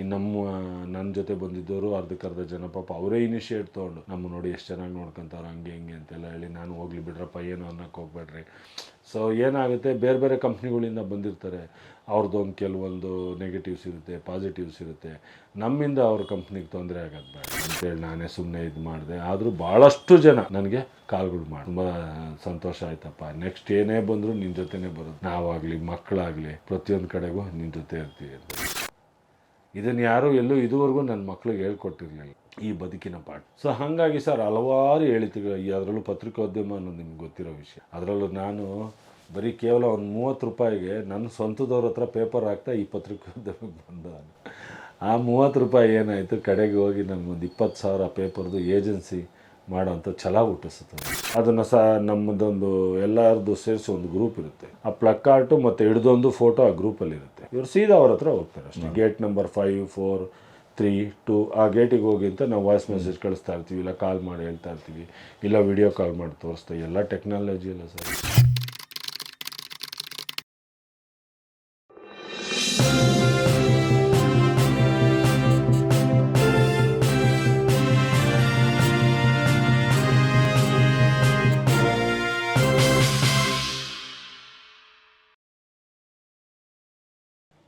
ಈ ನಮ್ಮ ನನ್ನ ಜೊತೆ ಬಂದಿದ್ದವರು ಅರ್ಧಕ್ಕರ್ಧ ಜನ ಪಾಪ ಅವರೇ ಇನಿಷಿಯೇಟ್ ತೊಗೊಂಡು, ನಮ್ಮ ನೋಡಿ ಎಷ್ಟು ಚೆನ್ನಾಗಿ ನೋಡ್ಕೊಂತಾರೆ ಹಂಗೆ, ಹಿಂಗೆ ಅಂತೆಲ್ಲ ಹೇಳಿ ನಾನು ಹೋಗ್ಲಿ ಬಿಡ್ರಪ್ಪ, ಏನು ಅನ್ನೋಕೆ ಹೋಗ್ಬೇಡ್ರಿ. ಸೊ ಏನಾಗುತ್ತೆ, ಬೇರೆ ಬೇರೆ ಕಂಪ್ನಿಗಳಿಂದ ಬಂದಿರ್ತಾರೆ. ಅವ್ರದ್ದೊಂದು ಕೆಲವೊಂದು ನೆಗೆಟಿವ್ಸ್ ಇರುತ್ತೆ ಪಾಸಿಟಿವ್ಸ್ ಇರುತ್ತೆ. ನಮ್ಮಿಂದ ಅವ್ರ ಕಂಪ್ನಿಗೆ ತೊಂದರೆ ಆಗೋದು ಬೇಡ ಅಂತೇಳಿ ನಾನೇ ಸುಮ್ಮನೆ ಇದು ಮಾಡಿದೆ. ಆದರೂ ಭಾಳಷ್ಟು ಜನ ನನಗೆ ಕಾಲ್ಗಳು ಮಾಡಿ, ತುಂಬ ಸಂತೋಷ ಆಯ್ತಪ್ಪ. ನೆಕ್ಸ್ಟ್ ಏನೇ ಬಂದರೂ ನಿನ್ನ ಜೊತೆನೇ ಬರೋದು. ನಾವಾಗಲಿ ಮಕ್ಕಳಾಗಲಿ ಪ್ರತಿಯೊಂದು ಕಡೆಗೂ ನಿನ್ನ ಜೊತೆ ಇರ್ತೀವಿ ಅಂತ. ಇದನ್ನು ಯಾರೂ ಎಲ್ಲೂ ಇದುವರೆಗೂ ನನ್ನ ಮಕ್ಳಿಗೆ ಹೇಳ್ಕೊಟ್ಟಿರಲಿಲ್ಲ ಈ ಬದುಕಿನ ಪಾಠ. ಸೊ ಹಾಗಾಗಿ ಸರ್ ಹಲವಾರು ಹೇಳ್ತೀವಿ ಈ ಅದರಲ್ಲೂ ಪತ್ರಿಕೋದ್ಯಮ ಅನ್ನೋದು ನಿಮ್ಗೆ ಗೊತ್ತಿರೋ ವಿಷಯ. ಅದರಲ್ಲೂ ನಾನು ಬರೀ ಕೇವಲ ಒಂದು ಮೂವತ್ತು ರೂಪಾಯಿಗೆ ನನ್ನ ಸ್ವಂತದವ್ರ ಹತ್ರ ಪೇಪರ್ ಹಾಕ್ತಾ ಈ ಪತ್ರಿಕೋದ್ಯಮಕ್ಕೆ ಬಂದ. ಆ ಮೂವತ್ತು ರೂಪಾಯಿ ಏನಾಯಿತು? ಕಡೆಗೆ ಹೋಗಿ ನಮ್ಗೊಂದು ಇಪ್ಪತ್ತು ಸಾವಿರ ಪೇಪರ್ದು ಏಜೆನ್ಸಿ ಮಾಡೋಂಥ ಛಲ ಹುಟ್ಟಿಸುತ್ತೆ. ಅದನ್ನು ಸಹ ನಮ್ಮದೊಂದು ಎಲ್ಲರದ್ದು ಸೇರಿಸಿ ಒಂದು ಗ್ರೂಪ್ ಇರುತ್ತೆ. ಆ ಪ್ಲಕ್ಕಾರ್ಟು ಮತ್ತು ಹಿಡ್ದೊಂದು ಫೋಟೋ ಆ ಗ್ರೂಪಲ್ಲಿ ಇರುತ್ತೆ ಇವ್ರು ಸೀದಾ ಅವ್ರ ಹತ್ರ ಹೋಗ್ತಾರೆ ಅಷ್ಟೇ. Gate number five four three two ಆ ಗೇಟಿಗೆ ಹೋಗಿ ಅಂತ ನಾವು ವಾಯ್ಸ್ ಮೆಸೇಜ್ ಕಳಿಸ್ತಾ ಇರ್ತೀವಿ ಇಲ್ಲ ಕಾಲ್ ಮಾಡಿ ಹೇಳ್ತಾ ಇರ್ತೀವಿ ಇಲ್ಲ ವಿಡಿಯೋ ಕಾಲ್ ಮಾಡಿ ತೋರಿಸ್ತಾ ಎಲ್ಲ ಟೆಕ್ನಾಲಜಿ ಇಲ್ಲ ಸರ್.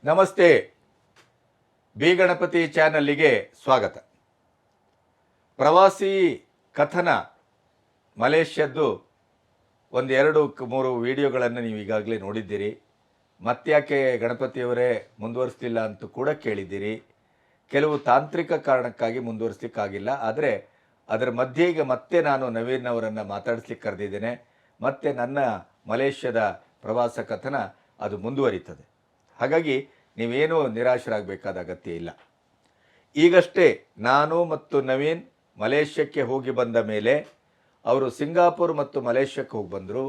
ನಮಸ್ತೆ. ಬಿ ಗಣಪತಿ ಚಾನಲ್ಲಿಗೆ ಸ್ವಾಗತ. ಪ್ರವಾಸಿ ಕಥನ ಮಲೇಷ್ಯದ್ದು ಒಂದು ಎರಡು ಕ- ಮೂರು ವಿಡಿಯೋಗಳನ್ನು ನೀವು ಈಗಾಗಲೇ ನೋಡಿದ್ದೀರಿ. ಮತ್ತ್ಯಾಕೆ ಗಣಪತಿಯವರೇ ಮುಂದುವರಿಸ್ಲಿಲ್ಲ ಅಂತ ಕೂಡ ಕೇಳಿದ್ದೀರಿ. ಕೆಲವು ತಾಂತ್ರಿಕ ಕಾರಣಕ್ಕಾಗಿ ಮುಂದುವರಿಸ್ಲಿಕ್ಕಾಗಿಲ್ಲ. ಆದರೆ ಅದರ ಮಧ್ಯೆ ಈಗ ಮತ್ತೆ ನಾನು ನವೀನ್ ಅವರನ್ನು ಮಾತಾಡಿಸ್ಲಿಕ್ಕೆ ಕರೆದಿದ್ದೇನೆ. ಮತ್ತೆ ನನ್ನ ಮಲೇಷ್ಯಾದ ಪ್ರವಾಸ ಕಥನ ಅದು ಮುಂದುವರಿತದೆ. ಹಾಗಾಗಿ ನೀವೇನೂ ನಿರಾಶರಾಗಬೇಕಾದ ಅಗತ್ಯ ಇಲ್ಲ. ಈಗಷ್ಟೇ ನಾನು ಮತ್ತು ನವೀನ್ ಮಲೇಷ್ಯಕ್ಕೆ ಹೋಗಿ ಬಂದ ಮೇಲೆ ಅವರು ಸಿಂಗಾಪುರ್ ಮತ್ತು ಮಲೇಷ್ಯಾಕ್ಕೆ ಹೋಗಿ ಬಂದರು.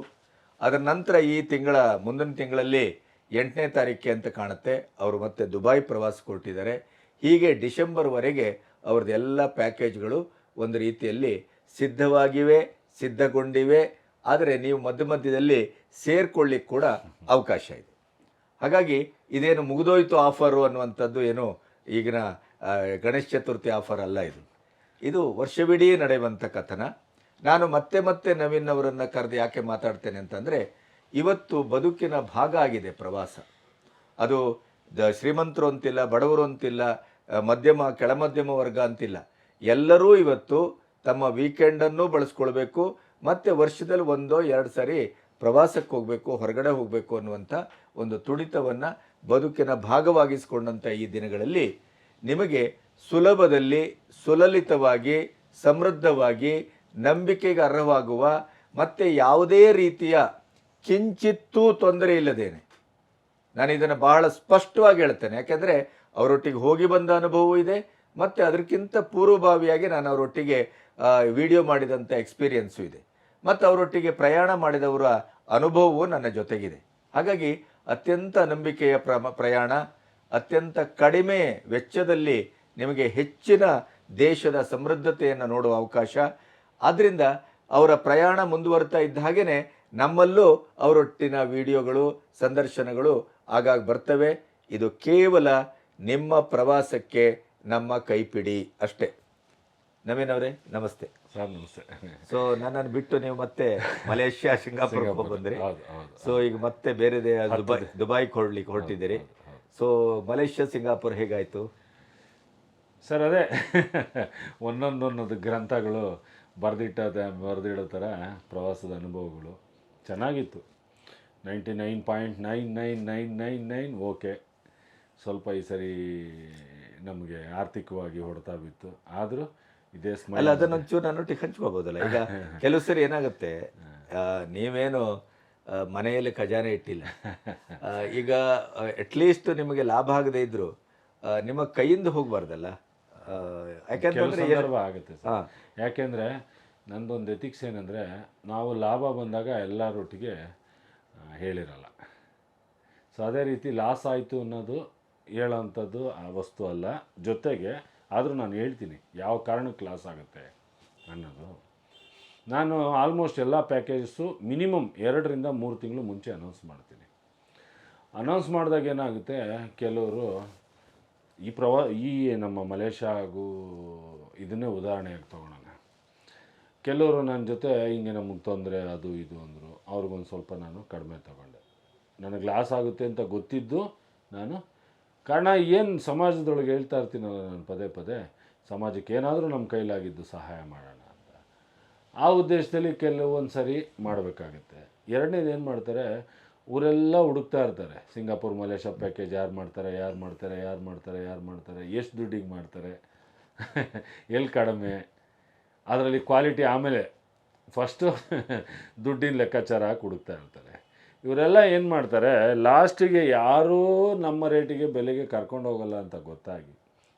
ಅದರ ನಂತರ ಈ ತಿಂಗಳ, ಮುಂದಿನ ತಿಂಗಳಲ್ಲಿ ಎಂಟನೇ ತಾರೀಕೆ ಅಂತ ಕಾಣುತ್ತೆ. ಅವರು ಮತ್ತೆ ದುಬೈ ಪ್ರವಾಸಕ್ಕೆ ಕೊಟ್ಟಿದ್ದಾರೆ ಹೀಗೆ ಡಿಸೆಂಬರ್ವರೆಗೆ ಅವ್ರದ್ದು ಎಲ್ಲ ಪ್ಯಾಕೇಜ್ಗಳು ಒಂದು ರೀತಿಯಲ್ಲಿ ಸಿದ್ಧವಾಗಿವೆ, ಸಿದ್ಧಗೊಂಡಿವೆ. ಆದರೆ ನೀವು ಮಧ್ಯ ಮಧ್ಯದಲ್ಲಿ ಸೇರ್ಕೊಳ್ಳಿಕ್ಕೆ ಕೂಡ ಅವಕಾಶ ಇದೆ. ಹಾಗಾಗಿ ಇದೇನು ಮುಗಿದೋಯ್ತು ಆಫರು ಅನ್ನುವಂಥದ್ದು ಏನು ಈಗಿನ ಗಣೇಶ ಚತುರ್ಥಿ ಆಫರ್ ಅಲ್ಲ ಇದು. ಇದು ವರ್ಷವಿಡೀ ನಡೆಯುವಂಥ ಕಥನ. ನಾನು ಮತ್ತೆ ಮತ್ತೆ ನವೀನ್ ಅವರನ್ನು ಕರೆದು ಯಾಕೆ ಮಾತಾಡ್ತೇನೆ ಅಂತಂದರೆ, ಇವತ್ತು ಬದುಕಿನ ಭಾಗ ಆಗಿದೆ ಪ್ರವಾಸ. ಅದು ದ ಶ್ರೀಮಂತರು ಅಂತಿಲ್ಲ, ಬಡವರು ಅಂತಿಲ್ಲ ಮಧ್ಯಮ ಕೆಳಮಧ್ಯಮ ವರ್ಗ ಅಂತಿಲ್ಲ. ಎಲ್ಲರೂ ಇವತ್ತು ತಮ್ಮ ವೀಕೆಂಡನ್ನು ಬಳಸ್ಕೊಳ್ಬೇಕು, ಮತ್ತು ವರ್ಷದಲ್ಲಿ ಒಂದೋ ಎರಡು ಸಾರಿ ಪ್ರವಾಸಕ್ಕೆ ಹೋಗಬೇಕು, ಹೊರಗಡೆ ಹೋಗಬೇಕು ಅನ್ನುವಂಥ ಒಂದು ತುಡಿತವನ್ನು ಬದುಕಿನ ಭಾಗವಾಗಿಸಿಕೊಂಡಂಥ ಈ ದಿನಗಳಲ್ಲಿ ನಿಮಗೆ ಸುಲಭದಲ್ಲಿ, ಸುಲಲಿತವಾಗಿ, ಸಮೃದ್ಧವಾಗಿ, ನಂಬಿಕೆಗೆ ಅರ್ಹವಾಗುವ ಮತ್ತು ಯಾವುದೇ ರೀತಿಯ ಕಿಂಚಿತ್ತೂ ತೊಂದರೆ ಇಲ್ಲದೇನೆ. ನಾನು ಇದನ್ನು ಬಹಳ ಸ್ಪಷ್ಟವಾಗಿ ಹೇಳ್ತೇನೆ. ಯಾಕೆಂದರೆ ಅವರೊಟ್ಟಿಗೆ ಹೋಗಿ ಬಂದ ಅನುಭವವೂ ಇದೆ, ಮತ್ತು ಅದಕ್ಕಿಂತ ಪೂರ್ವಭಾವಿಯಾಗಿ ನಾನು ಅವರೊಟ್ಟಿಗೆ ವಿಡಿಯೋ ಮಾಡಿದಂಥ ಎಕ್ಸ್ಪೀರಿಯೆನ್ಸು ಇದೆ. ಮತ್ತು ಅವರೊಟ್ಟಿಗೆ ಪ್ರಯಾಣ ಮಾಡಿದವರ ಅನುಭವವೂ ನನ್ನ ಜೊತೆಗಿದೆ. ಹಾಗಾಗಿ ಅತ್ಯಂತ ನಂಬಿಕೆಯ ಪ್ರಯಾಣ, ಅತ್ಯಂತ ಕಡಿಮೆ ವೆಚ್ಚದಲ್ಲಿ ನಿಮಗೆ ಹೆಚ್ಚಿನ ದೇಶದ ಸಮೃದ್ಧತೆಯನ್ನು ನೋಡುವ ಅವಕಾಶ. ಆದ್ದರಿಂದ ಅವರ ಪ್ರಯಾಣ ಮುಂದುವರ್ತಾ ಇದ್ದ ಹಾಗೆಯೇ ನಮ್ಮಲ್ಲೂ ಅವರೊಟ್ಟಿನ ವಿಡಿಯೋಗಳು, ಸಂದರ್ಶನಗಳು ಆಗಾಗ ಬರ್ತವೆ. ಇದು ಕೇವಲ ನಿಮ್ಮ ಪ್ರವಾಸಕ್ಕೆ ನಮ್ಮ ಕೈಪಿಡಿ ಅಷ್ಟೇ. ನವೀನ್ ಅವರೇ ನಮಸ್ತೆ. ಸರ್ ನಮಸ್ತೆ. ಸೊ ನನ್ನನ್ನು ಬಿಟ್ಟು ನೀವು ಮತ್ತೆ ಮಲೇಷ್ಯಾ ಸಿಂಗಾಪುರ್. ಬಂದ್ರಿ ಸೊ ಈಗ ಮತ್ತೆ ಬೇರೆ ದುಬೈ ದುಬೈಗೆ ಹೊರಡ್ಲಿಕ್ಕೆ ಹೊರಟಿದ್ದೀರಿ ಸೊ ಮಲೇಷ್ಯಾ ಸಿಂಗಾಪುರ್ ಹೇಗಾಯ್ತು? ಸರ್ ಅದೇ ಒಂದೊಂದೊಂದೊಂದು ಗ್ರಂಥಗಳು ಬರೆದಿಟ್ಟ ಬರೆದಿಡೋ ಥರ ಪ್ರವಾಸದ ಅನುಭವಗಳು. ಚೆನ್ನಾಗಿತ್ತು. Ninety nine point nine nine nine nine nine okay. ಸ್ವಲ್ಪ ಈ ಸರಿ ನಮಗೆ ಆರ್ಥಿಕವಾಗಿ ಹೊಡೆತ ಬಿತ್ತು ಆದರೂ ಇದೇ ಸ್ಮೈಲ್ ಅಲ್ಲ ಅದನ್ನೊಂಚೂರು ನನ್ನೊಟ್ಟಿಗೆ ಹಂಚ್ಕೋಬೋದಲ್ಲ ಈಗ ಕೆಲವು ಸರಿ ಏನಾಗುತ್ತೆ ನೀವೇನು ಮನೆಯಲ್ಲಿ ಖಜಾನೆ ಇಟ್ಟಿಲ್ಲ. ಈಗ ಅಟ್ಲೀಸ್ಟ್ ನಿಮಗೆ ಲಾಭ ಆಗದೆ ಇದ್ರು ಆ, ನಿಮ್ಮ ಕೈಯಿಂದ ಹೋಗ್ಬಾರ್ದಲ್ಲ. ಯಾಕೆಂದ್ರೆ ಆಗುತ್ತೆ ಯಾಕೆಂದ್ರೆ ಸರ್ ಯಾಕೆಂದರೆ ನಂದೊಂದು ಎಥಿಕ್ಸ್ ಏನಂದರೆ ನಾವು ಲಾಭ ಬಂದಾಗ ಎಲ್ಲರೊಟ್ಟಿಗೆ ಹೇಳಿರಲ್ಲ. ಸೊ ಅದೇ ರೀತಿ ಲಾಸ್ ಆಯಿತು ಅನ್ನೋದು ಹೇಳೋಂಥದ್ದು ಆ ವಸ್ತು ಅಲ್ಲ. ಜೊತೆಗೆ ಆದರೂ ನಾನು ಹೇಳ್ತೀನಿ, ಯಾವ ಕಾರಣಕ್ಕೆ ಲಾಸ್ ಆಗುತ್ತೆ ಅನ್ನೋದು. ನಾನು ಆಲ್ಮೋಸ್ಟ್ ಎಲ್ಲ ಪ್ಯಾಕೇಜಸ್ಸು ಮಿನಿಮಮ್ ಎರಡರಿಂದ ಮೂರು ತಿಂಗಳು ಮುಂಚೆ ಅನೌನ್ಸ್ ಮಾಡ್ತೀನಿ. ಅನೌನ್ಸ್ ಮಾಡಿದಾಗ ಏನಾಗುತ್ತೆ, ಕೆಲವರು ಈ ಪ್ರವಾ, ಈ ನಮ್ಮ ಮಲೇಷ್ಯಾ ಹಾಗೂ ಇದನ್ನೇ ಉದಾಹರಣೆಯಾಗಿ ತೊಗೊಳೋಣ. ಕೆಲವರು ನನ್ನ ಜೊತೆ, ಹಿಂಗೆ ನಮಗೆ ತೊಂದರೆ, ಅದು ಇದು ಅಂದರು. ಅವ್ರಿಗೊಂದು ಸ್ವಲ್ಪ ನಾನು ಕಡಿಮೆ ತಗೊಂಡೆ. ನನಗೆ ಲಾಸ್ ಆಗುತ್ತೆ ಅಂತ ಗೊತ್ತಿದ್ದು ನಾನು ಕಾರಣ ಏನು ಸಮಾಜದೊಳಗೆ ಹೇಳ್ತಾ ಇರ್ತೀನಲ್ಲ ನಾನು ಪದೇ ಪದೇ, ಸಮಾಜಕ್ಕೆ ಏನಾದರೂ ನಮ್ಮ ಕೈಲಾಗಿದ್ದು ಸಹಾಯ ಮಾಡೋಣ ಅಂತ. ಆ ಉದ್ದೇಶದಲ್ಲಿ ಕೆಲವೊಂದು ಸರಿ ಮಾಡಬೇಕಾಗುತ್ತೆ. ಎರಡನೇದು ಏನು ಮಾಡ್ತಾರೆ, ಊರೆಲ್ಲ ಹುಡುಕ್ತಾ ಇರ್ತಾರೆ. ಸಿಂಗಾಪುರ್, ಮಲೇಷ್ಯಾ ಪ್ಯಾಕೇಜ್ ಯಾರು ಮಾಡ್ತಾರೆ ಯಾರು ಮಾಡ್ತಾರೆ ಯಾರು ಮಾಡ್ತಾರೆ ಯಾರು ಮಾಡ್ತಾರೆ, ಎಷ್ಟು ದುಡ್ಡಿಗೆ ಮಾಡ್ತಾರೆ ಎಲ್ಲಿ ಕಡಿಮೆ, ಅದರಲ್ಲಿ ಕ್ವಾಲಿಟಿ ಆಮೇಲೆ ಫಸ್ಟು ದುಡ್ಡಿನ ಲೆಕ್ಕಾಚಾರ ಹಾಕಿ ಹುಡುಕ್ತಾ ಇರ್ತಾರೆ. ಇವರೆಲ್ಲ ಏನು ಮಾಡ್ತಾರೆ ಲಾಸ್ಟಿಗೆ ಯಾರೂ ನಮ್ಮ ರೇಟಿಗೆ ಬೆಲೆಗೆ ಕರ್ಕೊಂಡು ಹೋಗಲ್ಲ ಅಂತ ಗೊತ್ತಾಗಿ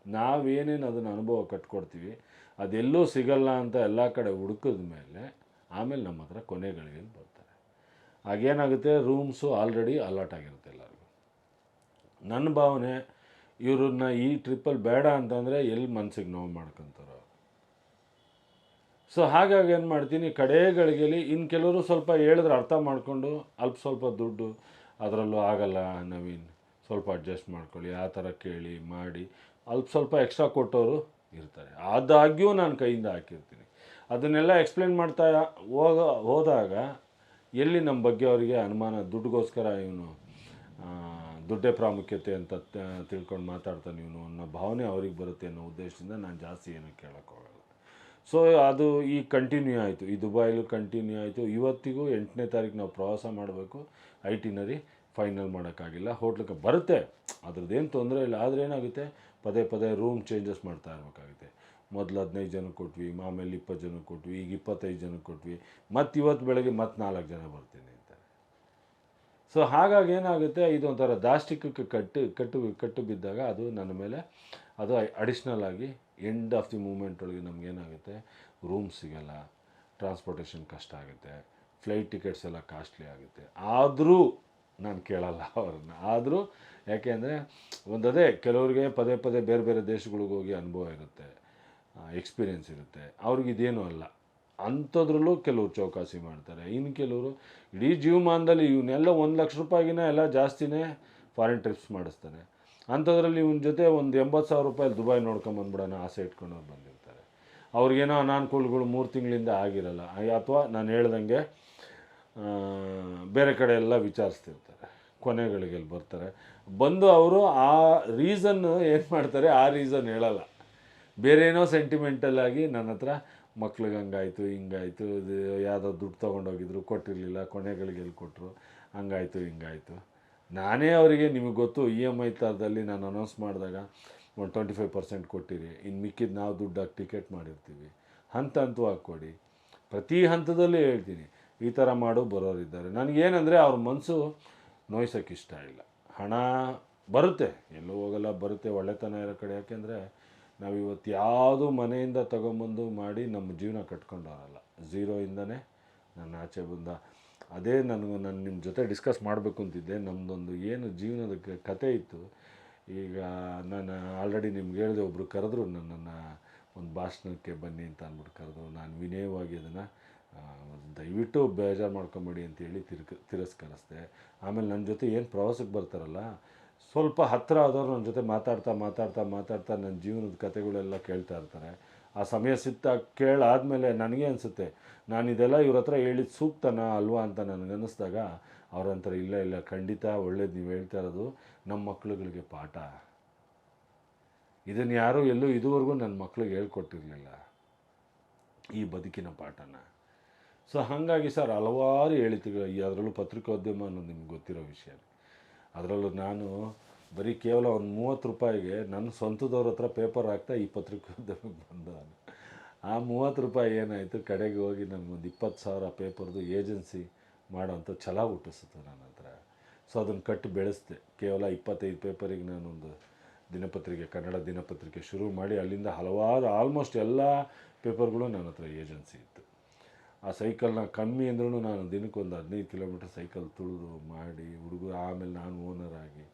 ನಾವೇನೇನು ಅದನ್ನು ಅನುಭವ ಕಟ್ಕೊಡ್ತೀವಿ, ಅದೆಲ್ಲೂ ಸಿಗಲ್ಲ ಅಂತ ಎಲ್ಲ ಕಡೆ ಹುಡುಕಿದ ಮೇಲೆ ಆಮೇಲೆ ನಮ್ಮ ಹತ್ರ ಕೊನೆಗಳಿಗೆ ಬರ್ತಾರೆ. ಆಗೇನಾಗುತ್ತೆ ರೂಮ್ಸು ಆಲ್ರೆಡಿ ಅಲಾಟ್ ಆಗಿರುತ್ತೆ ಎಲ್ಲರಿಗೂ. ನನ್ನ ಭಾವನೆ, ಇವ್ರನ್ನ ಈ ಟ್ರಿಪ್ಪಲ್ಲಿ ಬೇಡ ಅಂತಂದರೆ ಎಲ್ಲಿ ಮನಸ್ಸಿಗೆ ನೋವು ಮಾಡ್ಕೊತಾರೋ ಸೊ ಹಾಗಾಗಿ ಏನು ಮಾಡ್ತೀನಿ, ಕಡೆಗಳಿಗೆಲಿ ಇನ್ನು ಕೆಲವರು ಸ್ವಲ್ಪ ಹೇಳಿದ್ರೆ ಅರ್ಥ ಮಾಡಿಕೊಂಡು ಅಲ್ಪ ಸ್ವಲ್ಪ ದುಡ್ಡು ಅದರಲ್ಲೂ ಆಗಲ್ಲ ನವೀನ್, ಸ್ವಲ್ಪ ಅಡ್ಜಸ್ಟ್ ಮಾಡ್ಕೊಳ್ಳಿ, ಆ ಥರ ಕೇಳಿ ಮಾಡಿ, ಅಲ್ಪ ಸ್ವಲ್ಪ ಎಕ್ಸ್ಟ್ರಾ ಕೊಟ್ಟವರು ಇರ್ತಾರೆ. ಆದಾಗ್ಯೂ ನಾನು ಕೈಯಿಂದ ಹಾಕಿರ್ತೀನಿ. ಅದನ್ನೆಲ್ಲ ಎಕ್ಸ್ಪ್ಲೇನ್ ಮಾಡ್ತಾ ಹೋಗ, ಹೋದಾಗ ಎಲ್ಲಿ ನಮ್ಮ ಬಗ್ಗೆ ಅವರಿಗೆ ಅನುಮಾನ, ದುಡ್ಡುಗೋಸ್ಕರ ಇವನು ದುಡ್ಡೇ ಪ್ರಾಮುಖ್ಯತೆ ಅಂತ ತಿಳ್ಕೊಂಡು ಮಾತಾಡ್ತಾನೆ ಇವನು ಅನ್ನೋ ಭಾವನೆ ಅವ್ರಿಗೆ ಬರುತ್ತೆ ಅನ್ನೋ ಉದ್ದೇಶದಿಂದ ನಾನು ಜಾಸ್ತಿ ಏನೂ ಕೇಳೋಕ್ಕೆ ಹೋಗಲ್ಲ. ಸೊ ಅದು ಈ ಕಂಟಿನ್ಯೂ ಆಯಿತು. ಈ ದುಬೈಲು ಕಂಟಿನ್ಯೂ ಆಯಿತು. ಇವತ್ತಿಗೂ ಎಂಟನೇ ತಾರೀಕು ನಾವು ಪ್ರವಾಸ ಮಾಡಬೇಕು. ಐಟಿನರಿ ಫೈನಲ್ ಮಾಡೋಕ್ಕಾಗಿಲ್ಲ. ಹೋಟ್ಲಕ್ಕೆ ಬರುತ್ತೆ. ಅದ್ರದ್ದೇನು ತೊಂದರೆ ಇಲ್ಲ. ಆದರೆ ಏನಾಗುತ್ತೆ? ಪದೇ ಪದೇ ರೂಮ್ ಚೇಂಜಸ್ ಮಾಡ್ತಾ ಇರಬೇಕಾಗುತ್ತೆ. ಮೊದಲು ಹದಿನೈದು ಜನಕ್ಕೆ ಕೊಟ್ವಿ, ಆಮೇಲೆ ಇಪ್ಪತ್ತು ಜನಕ್ಕೆ ಕೊಟ್ವಿ, ಈಗ ಇಪ್ಪತ್ತೈದು ಜನಕ್ಕೆ ಕೊಟ್ವಿ. ಮತ್ತು ಇವತ್ತು ಬೆಳಗ್ಗೆ ಮತ್ತೆ ನಾಲ್ಕು ಜನ ಬರ್ತೀನಿ ಅಂತಾರೆ. ಸೊ ಹಾಗಾಗಿ ಏನಾಗುತ್ತೆ? ಇದೊಂಥರ ದಾಷ್ಟಿಕಕ್ಕೆ ಕಟ್ಟು ಕಟ್ಟು ಕಟ್ಟು ಬಿದ್ದಾಗ ಅದು ನನ್ನ ಮೇಲೆ, ಅದು ಅಡಿಷ್ನಲ್ ಆಗಿ ಎಂಡ್ ಆಫ್ ದಿ ಮೂಮೆಂಟ್ ಒಳಗೆ ನಮಗೇನಾಗುತ್ತೆ ರೂಮ್ ಸಿಗಲ್ಲ ಟ್ರಾನ್ಸ್ಪೋರ್ಟೇಷನ್ ಕಷ್ಟ ಆಗುತ್ತೆ ಫ್ಲೈಟ್ ಟಿಕೆಟ್ಸ್ ಎಲ್ಲ ಕಾಸ್ಟ್ಲಿ ಆಗುತ್ತೆ. ಆದರೂ ನಾನು ಕೇಳಲ್ಲ ಅವ್ರನ್ನ. ಆದರೂ ಯಾಕೆ ಅಂದರೆ ಒಂದು ಅದೇ ಕೆಲವ್ರಿಗೆ ಪದೇ ಪದೇ ಬೇರೆ ಬೇರೆ ದೇಶಗಳಿಗೆ ಹೋಗಿ ಅನುಭವ ಇರುತ್ತೆ ಎಕ್ಸ್ಪೀರಿಯೆನ್ಸ್ ಇರುತ್ತೆ. ಅವ್ರಿಗೆ ಇದೇನೂ ಅಲ್ಲ. ಅಂಥದ್ರಲ್ಲೂ ಕೆಲವರು ಚೌಕಾಸಿ ಮಾಡ್ತಾರೆ. ಇನ್ನು ಕೆಲವರು ಇಡೀ ಜೀವಮಾನದಲ್ಲಿ ಇವನ್ನೆಲ್ಲ ಒಂದು ಲಕ್ಷ ರೂಪಾಯಿಗಿನ ಎಲ್ಲ ಜಾಸ್ತಿನೇ ಫಾರಿನ್ ಟ್ರಿಪ್ಸ್ ಮಾಡಿಸ್ತಾನೆ ಅಂಥದ್ರಲ್ಲಿ ಇವನ ಜೊತೆ ಒಂದು ಎಂಬತ್ತು ಸಾವಿರ ರೂಪಾಯಿ ದುಬೈ ನೋಡ್ಕೊಂಬಂದ್ಬಿಡೋಣ ಆಸೆ ಇಟ್ಕೊಂಡವ್ರು ಬಂದಿರ್ತಾರೆ. ಅವ್ರಿಗೇನೋ ಅನಾನುಕೂಲಗಳು ಮೂರು ತಿಂಗಳಿಂದ ಆಗಿರಲ್ಲ. ಅಥವಾ ನಾನು ಹೇಳ್ದಂಗೆ ಬೇರೆ ಕಡೆ ಎಲ್ಲ ವಿಚಾರಿಸ್ತಿರ್ತಾರೆ. ಕೊನೆಗಳಿಗೆ ಇಲ್ಲಿ ಬರ್ತಾರೆ. ಬಂದು ಅವರು ಆ ರೀಸನ್ ಏನು ಮಾಡ್ತಾರೆ, ಆ ರೀಸನ್ ಹೇಳಲ್ಲ. ಬೇರೆ ಏನೋ ಸೆಂಟಿಮೆಂಟಲ್ ಆಗಿ ನನ್ನ ಹತ್ರ ಮಕ್ಳಿಗೆ ಹಂಗಾಯ್ತು, ಹಿಂಗಾಯ್ತು ಯಾವುದೋ ದುಡ್ಡು ತೊಗೊಂಡೋಗಿದ್ರು, ಕೊಟ್ಟಿರಲಿಲ್ಲ ಕೊನೆಗಳಿಗೆಲ್ಲಿ ಕೊಟ್ಟರು ಹಂಗಾಯಿತು, ಹಿಂಗಾಯ್ತು. ನಾನೇ ಅವರಿಗೆ ನಿಮಗೆ ಗೊತ್ತು ಇ ಎಂ ಐ ಥರದಲ್ಲಿ ನಾನು ಅನೌನ್ಸ್ ಮಾಡಿದಾಗ ಒಂದು ಟ್ವೆಂಟಿ ಫೈವ್ ಪರ್ಸೆಂಟ್ ಕೊಟ್ಟಿರಿ. ಇನ್ನು ಮಿಕ್ಕಿದ್ದು ನಾವು ದುಡ್ಡಾಗಿ ಟಿಕೆಟ್ ಮಾಡಿರ್ತೀವಿ. ಹಂತ ಹಂತವಾಗಿ ಕೊಡಿ ಪ್ರತಿ ಹಂತದಲ್ಲೂ ಹೇಳ್ತೀನಿ, ಈ ಥರ ಮಾಡು ಬರೋರಿದ್ದಾರೆ. ನನಗೇನಂದರೆ ಅವ್ರ ಮನಸ್ಸು ನೋಯ್ಸೋಕ್ಕೆ ಇಷ್ಟ ಇಲ್ಲ. ಹಣ ಬರುತ್ತೆ, ಎಲ್ಲೂ ಹೋಗಲ್ಲ, ಬರುತ್ತೆ, ಒಳ್ಳೆತನ ಇರೋ ಕಡೆ. ಯಾಕೆಂದರೆ ನಾವು ಇವತ್ತು ಯಾವುದು ಮನೆಯಿಂದ ತಗೊಂಬಂದು ಮಾಡಿ ನಮ್ಮ ಜೀವನ ಕಟ್ಕೊಂಡವರಲ್ಲ ಝೀರೋಯಿಂದನೇ ನನ್ನ ಆಚೆ ಬಂದ ಅದೇ ನನಗೆ ನಾನು ನಿಮ್ಮ ಜೊತೆ ಡಿಸ್ಕಸ್ ಮಾಡಬೇಕು ಅಂತಿದ್ದೆ. ನಮ್ಮದೊಂದು ಏನು ಜೀವನದ ಕತೆ ಇತ್ತು. ಈಗ ನಾನು ಆಲ್ರೆಡಿ ನಿಮ್ಗೆ ಹೇಳಿದೆ ಒಬ್ಬರು ಕರೆದ್ರು ನನ್ನನ್ನು ಒಂದು ಭಾಷಣಕ್ಕೆ ಬನ್ನಿ ಅಂತ ಅಂದ್ಬಿಟ್ಟು ಕರೆದ್ರು. ನಾನು ವಿನಯವಾಗಿ ಅದನ್ನು ದಯವಿಟ್ಟು ಬೇಜಾರು ಮಾಡ್ಕೊಂಬೇಡಿ ಅಂತೇಳಿ ತಿರ್ಕ, ತಿರಸ್ಕರಿಸ್ದೆ. ಆಮೇಲೆ ನನ್ನ ಜೊತೆ ಏನು ಪ್ರವಾಸಕ್ಕೆ ಬರ್ತಾರಲ್ಲ, ಸ್ವಲ್ಪ ಹತ್ತಿರ ಆದವ್ರು ನನ್ನ ಜೊತೆ ಮಾತಾಡ್ತಾ ಮಾತಾಡ್ತಾ ಮಾತಾಡ್ತಾ ನನ್ನ ಜೀವನದ ಕತೆಗಳೆಲ್ಲ ಕೇಳ್ತಾ ಇರ್ತಾರೆ. ಆ ಸಮಯ ಸಿತ್ತ ಕೇಳಾದಮೇಲೆ ನನಗೆ ಅನಿಸುತ್ತೆ, ನಾನು ಇದೆಲ್ಲ ಇವ್ರ ಹತ್ರ ಹೇಳಿದ ಸೂಕ್ತನಾ ಅಲ್ವಾ? ಅಂತ ನನಗೆ ಅನ್ನಿಸ್ದಾಗ ಅವ್ರಂತಾರೆ ಇಲ್ಲ ಇಲ್ಲ, ಖಂಡಿತ ಒಳ್ಳೇದು ನೀವು ಹೇಳ್ತಾ ಇರೋದು ನಮ್ಮ ಮಕ್ಳುಗಳಿಗೆ ಪಾಠ. ಇದನ್ನು ಯಾರೂ ಎಲ್ಲೂ ಇದುವರೆಗೂ ನನ್ನ ಮಕ್ಳಿಗೆ ಹೇಳ್ಕೊಟ್ಟಿರಲಿಲ್ಲ, ಈ ಬದುಕಿನ ಪಾಠನ. ಸೊ, ಹಾಗಾಗಿ ಸರ್ ಹಲವಾರು ಹೇಳಿಕೆಗಳು ಈ ಅದರಲ್ಲೂ ಪತ್ರಿಕೋದ್ಯಮ ಅನ್ನೋದು ನಿಮ್ಗೆ ಗೊತ್ತಿರೋ ವಿಷಯ. ಅದರಲ್ಲೂ ನಾನು ಬರೀ ಕೇವಲ ಒಂದು ಮೂವತ್ತು ರೂಪಾಯಿಗೆ ನನ್ನ ಸ್ವಂತದವ್ರ ಹತ್ರ ಪೇಪರ್ ಹಾಕ್ತಾ ಈ ಪತ್ರಿಕೋದ್ಯಮಕ್ಕೆ ಬಂದ ಆ ಮೂವತ್ತು ರೂಪಾಯಿ ಏನಾಯಿತು? ಕಡೆಗೆ ಹೋಗಿ ನನಗೊಂದು ಇಪ್ಪತ್ತು ಸಾವಿರ ಪೇಪರ್ದು ಏಜೆನ್ಸಿ ಮಾಡೋಂಥ ಛಲ ಹುಟ್ಟಿಸ್ತು ನನ್ನ ಹತ್ರ. ಸೊ ಅದನ್ನು ಕಟ್ಟು ಬೆಳೆಸ್ದೆ. ಕೇವಲ ಇಪ್ಪತ್ತೈದು ಪೇಪರಿಗೆ ನಾನೊಂದು ದಿನಪತ್ರಿಕೆ, ಕನ್ನಡ ದಿನಪತ್ರಿಕೆ ಶುರು ಮಾಡಿ ಅಲ್ಲಿಂದ ಹಲವಾರು ಆಲ್ಮೋಸ್ಟ್ ಎಲ್ಲ ಪೇಪರ್ಗಳು ನನ್ನ ಹತ್ರ ಏಜೆನ್ಸಿ ಇತ್ತು. ಆ ಸೈಕಲ್ನ ಕಮ್ಮಿ ಅಂದ್ರೂ ನಾನು ದಿನಕ್ಕೊಂದು ಹದಿನೈದು ಕಿಲೋಮೀಟ್ರ್ ಸೈಕಲ್ ತುಳಿದು ಮಾಡಿ ಹುಡುಗರು ಆಮೇಲೆ ನಾನು ಓನರ್ ಆಗಿ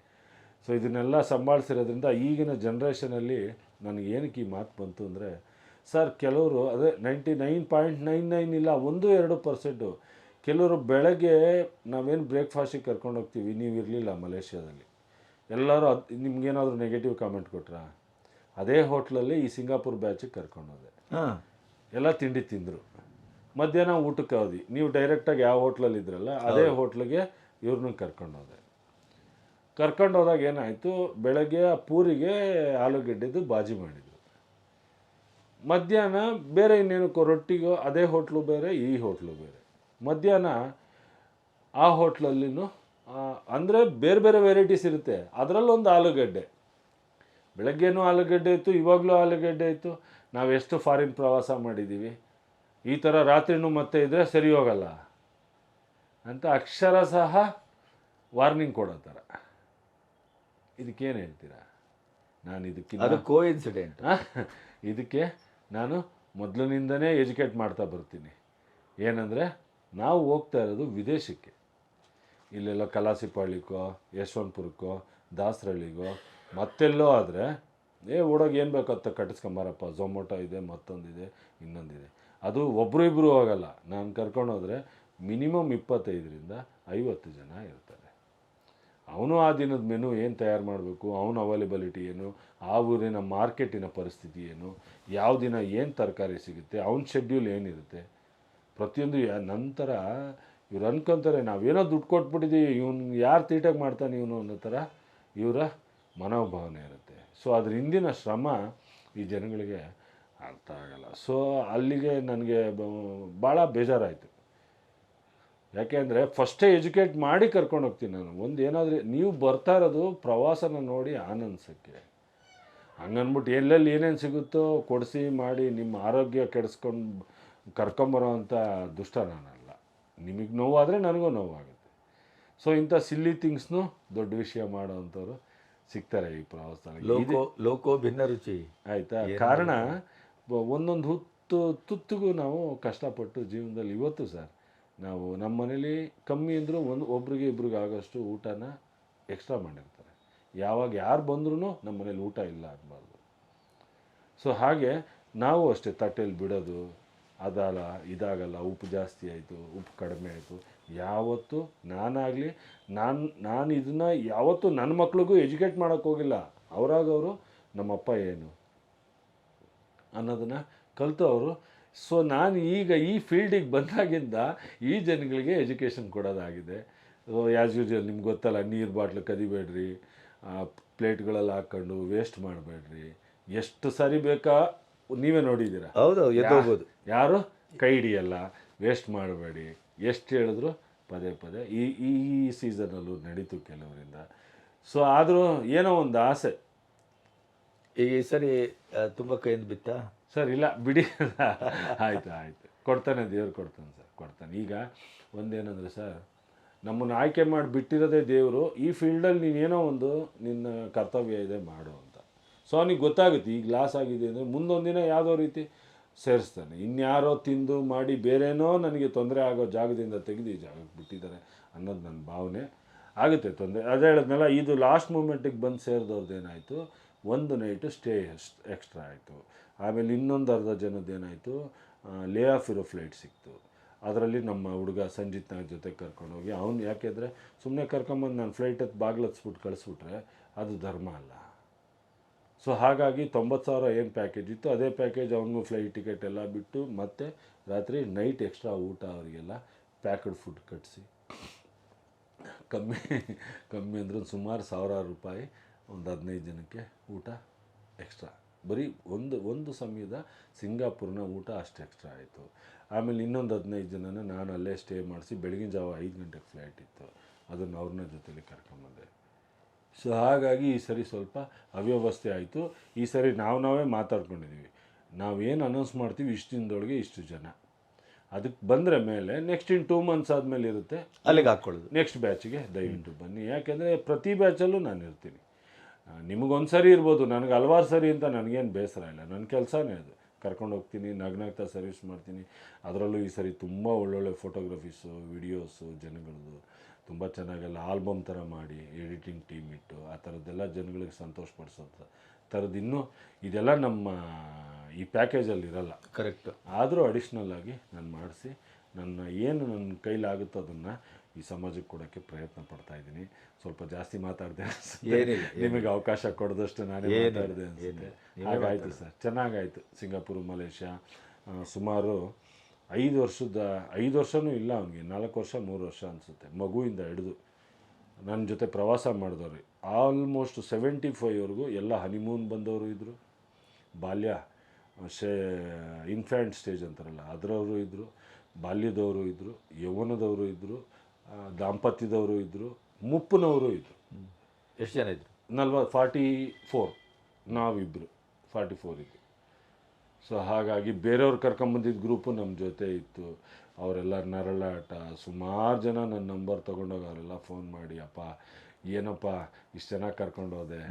ಸೊ ಇದನ್ನೆಲ್ಲ ಸಂಭಾಳಿಸಿರೋದ್ರಿಂದ ಈಗಿನ ಜನ್ರೇಷನಲ್ಲಿ ನನಗೆ ಏನಕ್ಕೆ ಈ ಮಾತು ಬಂತು ಅಂದರೆ ಸರ್ ಕೆಲವರು ಅದೇ ninety nine point nine nine ಇಲ್ಲ ಒಂದು ಎರಡು ಪರ್ಸೆಂಟು ಕೆಲವರು ಬೆಳಗ್ಗೆ ನಾವೇನು ಬ್ರೇಕ್ಫಾಸ್ಟಿಗೆ ಕರ್ಕೊಂಡು ಹೋಗ್ತೀವಿ ನೀವು ಇರಲಿಲ್ಲ ಮಲೇಷ್ಯಾದಲ್ಲಿ. ಎಲ್ಲರೂ ಅದು ನಿಮ್ಗೇನಾದರೂ ನೆಗೆಟಿವ್ ಕಾಮೆಂಟ್ ಕೊಟ್ರಾ? ಅದೇ ಹೋಟ್ಲಲ್ಲಿ ಈ ಸಿಂಗಾಪುರ್ ಬ್ಯಾಚಿಗೆ ಕರ್ಕೊಂಡೋದೆ ಹಾಂ. ಎಲ್ಲ ತಿಂಡಿ ತಿಂದರು. ಮಧ್ಯಾಹ್ನ ಊಟಕ್ಕೆ ಹೋದಿ ನೀವು ಡೈರೆಕ್ಟಾಗಿ ಯಾವ ಹೋಟ್ಲಲ್ಲಿ ಇದ್ರಲ್ಲ ಅದೇ ಹೋಟ್ಲಿಗೆ ಇವ್ರನ್ನ ಕರ್ಕೊಂಡೋದೆ ಕರ್ಕೊಂಡು ಹೋದಾಗ ಏನಾಯಿತು? ಬೆಳಗ್ಗೆ ಆ ಪೂರಿಗೆ ಆಲೂಗಡ್ಡೆದು ಬಾಜಿ ಮಾಡಿದರು. ಮಧ್ಯಾಹ್ನ ಬೇರೆ ಇನ್ನೇನಕ್ಕೋ ರೊಟ್ಟಿಗೋ, ಅದೇ ಹೋಟ್ಲು ಬೇರೆ, ಈ ಹೋಟ್ಲು ಬೇರೆ. ಮಧ್ಯಾಹ್ನ ಆ ಹೋಟ್ಲಲ್ಲಿನೂ ಅಂದರೆ ಬೇರೆ ಬೇರೆ ವೆರೈಟೀಸ್ ಇರುತ್ತೆ. ಅದರಲ್ಲೊಂದು ಆಲೂಗಡ್ಡೆ. ಬೆಳಗ್ಗೆನೂ ಆಲೂಗಡ್ಡೆ ಇತ್ತು, ಇವಾಗಲೂ ಆಲೂಗಡ್ಡೆ ಇತ್ತು. ನಾವು ಎಷ್ಟು ಫಾರಿನ್ ಪ್ರವಾಸ ಮಾಡಿದ್ದೀವಿ ಈ ಥರ ರಾತ್ರಿನೂ ಮತ್ತೆ ಇದ್ದರೆ ಸರಿ ಹೋಗಲ್ಲ ಅಂತ ಅಕ್ಷರ ಸಹ ವಾರ್ನಿಂಗ್ ಕೊಡೋ ಥರ ಇದಕ್ಕೇನು ಹೇಳ್ತೀರಾ? ನಾನು ಇದಕ್ಕೆ ಅದು ಕೋ ಇನ್ಸಿಡೆಂಟ್ ಇದಕ್ಕೆ ನಾನು ಮೊದಲಿನಿಂದನೇ ಎಜುಕೇಟ್ ಮಾಡ್ತಾ ಬರ್ತೀನಿ. ಏನಂದರೆ ನಾವು ಹೋಗ್ತಾ ಇರೋದು ವಿದೇಶಕ್ಕೆ. ಇಲ್ಲೆಲ್ಲ ಕಲಾಸಿಪಾಳ್ಯಕ್ಕೋ ಯಶವಂತಪುರಕ್ಕೋ ದಾಸರಳ್ಳಿಗೋ ಮತ್ತೆಲ್ಲೋ ಆದರೆ ಏ ಓಡೋಗಿ ಏನು ಬೇಕತ್ತ ಕಟ್ಟಿಸ್ಕೊಂಬಾರಪ್ಪ ಝೊಮೊಟೊ ಇದೆ ಮತ್ತೊಂದಿದೆ ಇನ್ನೊಂದಿದೆ. ಅದು ಒಬ್ಬರು ಇಬ್ಬರು ಹೋಗಲ್ಲ. ನಾನು ಕರ್ಕೊಂಡೋದ್ರೆ ಮಿನಿಮಮ್ ಇಪ್ಪತ್ತೈದರಿಂದ ಐವತ್ತು ಜನ ಇರ್ತಾರೆ. ಅವನು ಆ ದಿನದ ಮೆನು ಏನು ತಯಾರು ಮಾಡಬೇಕು? ಅವನ ಅವೈಲೇಬಿಲಿಟಿ ಏನು? ಆ ಊರಿನ ಮಾರ್ಕೆಟಿನ ಪರಿಸ್ಥಿತಿ ಏನು? ಯಾವ ದಿನ ಏನು ತರಕಾರಿ ಸಿಗುತ್ತೆ? ಅವನ ಶೆಡ್ಯೂಲ್ ಏನಿರುತ್ತೆ? ಪ್ರತಿಯೊಂದು ನಂತರ ಇವ್ರು ಅನ್ಕೊಂತಾರೆ, ನಾವೇನೋ ದುಡ್ಡು ಕೊಟ್ಬಿಟ್ಟಿದ್ದೀವಿ ಇವನು ಯಾರು ತೀಟಾಗಿ ಮಾಡ್ತಾನೆ ಇವನು ಅನ್ನೋ ಥರ ಇವರ ಮನೋಭಾವನೆ ಇರುತ್ತೆ. ಸೊ ಅದ್ರ ಹಿಂದಿನ ಶ್ರಮ ಈ ಜನಗಳಿಗೆ ಅರ್ಥ ಆಗಲ್ಲ. ಸೊ ಅಲ್ಲಿಗೆ ನನಗೆ ಭಾಳ ಬೇಜಾರಾಯಿತು. ಯಾಕೆಂದರೆ ಫಸ್ಟೇ ಎಜುಕೇಟ್ ಮಾಡಿ ಕರ್ಕೊಂಡು ಹೋಗ್ತೀನಿ ನಾನು. ಒಂದು ಏನಾದರೂ ನೀವು ಬರ್ತಾ ಇರೋದು ಪ್ರವಾಸನ ನೋಡಿ ಆನಂದಿಸೋಕ್ಕೆ ಹಂಗನ್ಬಿಟ್ಟು ಎಲ್ಲೆಲ್ಲಿ ಏನೇನು ಸಿಗುತ್ತೋ ಕೊಡಿಸಿ ಮಾಡಿ ನಿಮ್ಮ ಆರೋಗ್ಯ ಕೆಡಿಸ್ಕೊಂಡು ಕರ್ಕೊಂಬರೋ ಅಂಥ ದುಷ್ಟ ನಾನಲ್ಲ. ನಿಮಗೆ ನೋವಾದರೆ ನನಗೂ ನೋವಾಗುತ್ತೆ. ಸೊ ಇಂಥ ಸಿಲ್ಲಿ ಥಿಂಗ್ಸ್ನು ದೊಡ್ಡ ವಿಷಯ ಮಾಡೋವಂಥವ್ರು ಸಿಗ್ತಾರೆ ಈ ಪ್ರವಾಸದಲ್ಲಿ. ಲೋಕೋ ಲೋಕೋ ಭಿನ್ನ ರುಚಿ. ಆಯಿತಾ? ಕಾರಣ ಒಂದೊಂದು ಹುತ್ತು ತುತ್ತಿಗೂ ನಾವು ಕಷ್ಟಪಟ್ಟು ಜೀವನದಲ್ಲಿ ಇವತ್ತು ಸರ್ ನಾವು ನಮ್ಮ ಮನೇಲಿ ಕಮ್ಮಿ ಅಂದರೂ ಒಂದು ಒಬ್ರಿಗೆ ಇಬ್ರಿಗೆ ಆಗೋಷ್ಟು ಊಟನ ಎಕ್ಸ್ಟ್ರಾ ಮಾಡಿರ್ತಾರೆ. ಯಾವಾಗ ಯಾರು ಬಂದ್ರೂ ನಮ್ಮ ಮನೇಲಿ ಊಟ ಇಲ್ಲ ಅನ್ನಬಾರ್ದು ಸೊ ಹಾಗೆ ನಾವು ಅಷ್ಟೇ ತಟ್ಟೆಯಲ್ಲಿ ಬಿಡೋದು ಅದಲ್ಲ ಇದಾಗಲ್ಲ, ಉಪ್ಪು ಜಾಸ್ತಿ ಆಯಿತು, ಉಪ್ಪು ಕಡಿಮೆ ಆಯಿತು, ಯಾವತ್ತೂ ನಾನಾಗಲಿ ನಾನು ನಾನು ಇದನ್ನು ಯಾವತ್ತೂ ನನ್ನ ಮಕ್ಳಿಗೂ ಎಜುಕೇಟ್ ಮಾಡೋಕ್ಕೆ ಹೋಗಿಲ್ಲ. ಅವರಾಗವರು ನಮ್ಮಪ್ಪ ಏನು ಅನ್ನೋದನ್ನು ಕಲಿತು ಅವರು ಸೊ ನಾನು ಈಗ ಈ ಫೀಲ್ಡಿಗೆ ಬಂದಾಗಿಂದ ಈ ಜನಗಳಿಗೆ ಎಜುಕೇಷನ್ ಕೊಡೋದಾಗಿದೆ. ಆ್ಯಸ್ ಯೂಶುವಲ್ ನಿಮ್ಗೆ ಗೊತ್ತಲ್ಲ ನೀರು ಬಾಟ್ಲು ಕದಿಬೇಡ್ರಿ ಪ್ಲೇಟ್ಗಳಲ್ಲಿ ಹಾಕ್ಕೊಂಡು ವೇಸ್ಟ್ ಮಾಡಬೇಡ್ರಿ. ಎಷ್ಟು ಸರಿ ಬೇಕಾ? ನೀವೇ ನೋಡಿದ್ದೀರ? ಹೌದು ಎದ್ದೋಗ್ಬೋದು ಯಾರು? ಕೈ ಹಿಡಿಯಲ್ಲ ವೇಸ್ಟ್ ಮಾಡಬೇಡಿ. ಎಷ್ಟು ಹೇಳಿದ್ರು ಪದೇ ಪದೇ. ಈ ಈ ಸೀಸನಲ್ಲೂ ನಡೀತು ಕೆಲವರಿಂದ. ಸೊ ಆದರೂ ಏನೋ ಒಂದು ಆಸೆ. ಈ ಸರಿ ತುಂಬ ಕೈಯಿಂದ ಬಿತ್ತಾ? ಸರ್, ಇಲ್ಲ, ಬಿಡಿ. ಆಯಿತು ಆಯಿತು. ಕೊಡ್ತಾನೆ, ದೇವ್ರು ಕೊಡ್ತಾನೆ ಸರ್, ಕೊಡ್ತಾನೆ. ಈಗ ಒಂದೇನಂದರೆ ಸರ್, ನಮ್ಮನ್ನು ಆಯ್ಕೆ ಮಾಡಿ ಬಿಟ್ಟಿರೋದೇ ದೇವರು, ಈ ಫೀಲ್ಡಲ್ಲಿ ನೀನೇನೋ ಒಂದು ನಿನ್ನ ಕರ್ತವ್ಯ ಇದೆ ಮಾಡು ಅಂತ. ಸೊ ಅವನಿಗೆ ಗೊತ್ತಾಗುತ್ತೆ ಈಗ ಲಾಸ್ ಆಗಿದೆ ಅಂದರೆ ಮುಂದೊಂದಿನ ಯಾವುದೋ ರೀತಿ ಸೇರಿಸ್ತಾನೆ. ಇನ್ಯಾರೋ ತಿಂದು ಮಾಡಿ ಬೇರೇನೋ ನನಗೆ ತೊಂದರೆ ಆಗೋ ಜಾಗದಿಂದ ತೆಗೆದು ಈ ಜಾಗಕ್ಕೆ ಬಿಟ್ಟಿದ್ದಾರೆ ಅನ್ನೋದು ನನ್ನ ಭಾವನೆ. ಆಗುತ್ತೆ ತೊಂದರೆ. ಅದೇ ಹೇಳಿದ್ನಲ್ಲ, ಇದು ಲಾಸ್ಟ್ ಮೂಮೆಂಟಿಗೆ ಬಂದು ಸೇರಿದವ್ರದ್ದು ಏನಾಯಿತು? ಒಂದು ನೈಟು ಸ್ಟೇ ಎಕ್ಸ್ಟ್ರಾ ಆಯಿತು. ಆಮೇಲೆ ಇನ್ನೊಂದು ಅರ್ಧ ಜನದ್ದು ಏನಾಯಿತು? ಲೇ ಆಫ್ ಇರೋ ಫ್ಲೈಟ್ ಸಿಕ್ತು. ಅದರಲ್ಲಿ ನಮ್ಮ ಹುಡುಗ ಸಂಜಿತ್ ನಾಗ್ ಜೊತೆ ಕರ್ಕೊಂಡೋಗಿ ಅವ್ನು ಯಾಕೆಂದರೆ ಸುಮ್ಮನೆ ಕರ್ಕೊಂಬಂದು ನಾನು ಫ್ಲೈಟ್ ಹತ್ತು ಬಾಗ್ಲತ್ಸ್ಬಿಟ್ಟು ಕಳಿಸ್ಬಿಟ್ರೆ ಅದು ಧರ್ಮ ಅಲ್ಲ. ಸೊ ಹಾಗಾಗಿ ತೊಂಬತ್ತು ಸಾವಿರ ಏನು ಪ್ಯಾಕೇಜ್ ಇತ್ತು, ಅದೇ ಪ್ಯಾಕೇಜ್ ಅವನಿಗೂ ಫ್ಲೈಟ್ ಟಿಕೆಟ್ ಎಲ್ಲ ಬಿಟ್ಟು ಮತ್ತೆ ರಾತ್ರಿ ನೈಟ್ ಎಕ್ಸ್ಟ್ರಾ ಊಟ ಅವರಿಗೆಲ್ಲ ಪ್ಯಾಕ್ಡ್ ಫುಡ್ ಕಟ್ಟಿಸಿ ಕಮ್ಮಿ ಕಮ್ಮಿ ಅಂದ್ರೆ ಸುಮಾರು ಸಾವಿರಾರು ರೂಪಾಯಿ ಒಂದು ಹದಿನೈದು ಜನಕ್ಕೆ ಊಟ ಎಕ್ಸ್ಟ್ರಾ ಬರೀ ಒಂದು ಒಂದು ಸಮಯದ ಸಿಂಗಾಪುರ್ನ ಊಟ ಅಷ್ಟು ಎಕ್ಸ್ಟ್ರಾ ಆಯಿತು. ಆಮೇಲೆ ಇನ್ನೊಂದು ಹದಿನೈದು ಜನನ ನಾನು ಅಲ್ಲೇ ಸ್ಟೇ ಮಾಡಿಸಿ ಬೆಳಗಿನ ಜಾವ ಐದು ಗಂಟೆಗೆ ಫ್ಲೈಟ್ ಇತ್ತು. ಅದನ್ನು ಅವ್ರನ್ನ ಜೊತೇಲಿ ಕರ್ಕೊಂಬಂದೆ ಸೊ ಹಾಗಾಗಿ ಈ ಸರಿ ಸ್ವಲ್ಪ ಅವ್ಯವಸ್ಥೆ ಆಯಿತು. ಈ ಸರಿ ನಾವು ನಾವೇ ಮಾತಾಡ್ಕೊಂಡಿದ್ದೀವಿ ನಾವೇನು ಅನೌನ್ಸ್ ಮಾಡ್ತೀವಿ ಇಷ್ಟು ದಿನದೊಳಗೆ ಇಷ್ಟು ಜನ. ಅದಕ್ಕೆ ಬಂದರೆ ಮೇಲೆ ನೆಕ್ಸ್ಟ್ ಇನ್ ಟೂ ಮಂತ್ಸ್ ಆದಮೇಲೆ ಇರುತ್ತೆ. ಅಲ್ಲಿಗೆ ಹಾಕ್ಕೊಳ್ಳೋದು. ನೆಕ್ಸ್ಟ್ ಬ್ಯಾಚಿಗೆ ದಯವಿಟ್ಟು ಬನ್ನಿ. ಯಾಕೆಂದರೆ ಪ್ರತಿ ಬ್ಯಾಚಲ್ಲೂ ನಾನು ಇರ್ತೀನಿ. ನಿಮಗೊಂದು ಸರಿ ಇರ್ಬೋದು. ನನಗೆ ಹಲವಾರು ಸರಿ ಅಂತ ನನಗೇನು ಬೇಸರ ಇಲ್ಲ. ನನ್ನ ಕೆಲಸನೇ ಅದು. ಕರ್ಕೊಂಡು ಹೋಗ್ತೀನಿ ನಗ್ನಗ್ತಾ ಸರ್ವಿಸ್ ಮಾಡ್ತೀನಿ. ಅದರಲ್ಲೂ ಈ ಸರಿ ತುಂಬ ಒಳ್ಳೊಳ್ಳೆ ಫೋಟೋಗ್ರಫೀಸು ವಿಡಿಯೋಸು ಜನಗಳದ್ದು ತುಂಬ ಚೆನ್ನಾಗೆಲ್ಲ ಆಲ್ಬಮ್ ಥರ ಮಾಡಿ ಎಡಿಟಿಂಗ್ ಟೀಮ್ ಇಟ್ಟು ಆ ಥರದ್ದೆಲ್ಲ ಜನಗಳಿಗೆ ಸಂತೋಷಪಡಿಸೋ ಥರದ್ದು ಇನ್ನೂ ಇದೆಲ್ಲ ನಮ್ಮ ಈ ಪ್ಯಾಕೇಜಲ್ಲಿ ಇರಲ್ಲ. ಕರೆಕ್ಟ್ ಆದರೂ ಅಡಿಷ್ನಲ್ ಆಗಿ ನಾನು ಮಾಡಿಸಿ ನನ್ನ ಏನು ನನ್ನ ಕೈಲಾಗುತ್ತೋ ಅದನ್ನು ಈ ಸಮಾಜಕ್ಕೆ ಕೊಡೋಕ್ಕೆ ಪ್ರಯತ್ನ ಪಡ್ತಾ ಇದ್ದೀನಿ. ಸ್ವಲ್ಪ ಜಾಸ್ತಿ ಮಾತಾಡಿದೆ ನಿಮಗೆ ಅವಕಾಶ ಕೊಡದಷ್ಟು ನಾನೇ ಮಾತಾಡಿದೆ ಅನ್ಸುತ್ತೆ. ಹಾಗಾಯಿತು ಸರ್. ಚೆನ್ನಾಗಾಯಿತು Singapore Malaysia. ಸುಮಾರು ಐದು ವರ್ಷದ ಐದು ವರ್ಷವೂ ಇಲ್ಲ ಅವನಿಗೆ. ನಾಲ್ಕು ವರ್ಷ ಮೂರು ವರ್ಷ ಅನಿಸುತ್ತೆ. ಮಗುವಿಂದ ಹಿಡಿದು ನನ್ನ ಜೊತೆ ಪ್ರವಾಸ ಮಾಡಿದವ್ರಿ. ಆಲ್ಮೋಸ್ಟ್ ಸೆವೆಂಟಿ ಫೈವ್ವರೆಗೂ ಎಲ್ಲ ಹನಿಮೂನ್ ಬಂದವರು ಇದ್ದರು ಬಾಲ್ಯ ಶೇ ಇನ್ಫ್ಯಾಂಟ್ ಸ್ಟೇಜ್ ಅಂತಾರಲ್ಲ ಅದರವರು ಇದ್ದರು ಬಾಲ್ಯದವರು ಇದ್ದರು ಯೌವನದವರು ಇದ್ದರು ದಾಂಪತ್ಯದವರು ಇದ್ದರು ಮುಪ್ಪನವರು ಇದ್ದರು ಎಷ್ಟು ಜನ ಇದ್ರು? ನಲ್ವ ಫಾರ್ಟಿ ಫೋರ್. ನಾವಿಬ್ಬರು ಫಾರ್ಟಿ ಫೋರ್ ಇದ್ವಿ. ಸೊ ಹಾಗಾಗಿ ಬೇರೆಯವ್ರು ಕರ್ಕೊಂಬಂದಿದ್ದ ಗ್ರೂಪು ನಮ್ಮ ಜೊತೆ ಇತ್ತು. ಅವರೆಲ್ಲ ನರಳಾಟ ಸುಮಾರು ಜನ ನನ್ನ ನಂಬರ್ ತೊಗೊಂಡೋಗಿ ಅವರೆಲ್ಲ ಫೋನ್ ಮಾಡಿ ಅಪ್ಪ ಏನಪ್ಪ ಇಷ್ಟು ಚೆನ್ನಾಗಿ ಕರ್ಕೊಂಡೋದೆ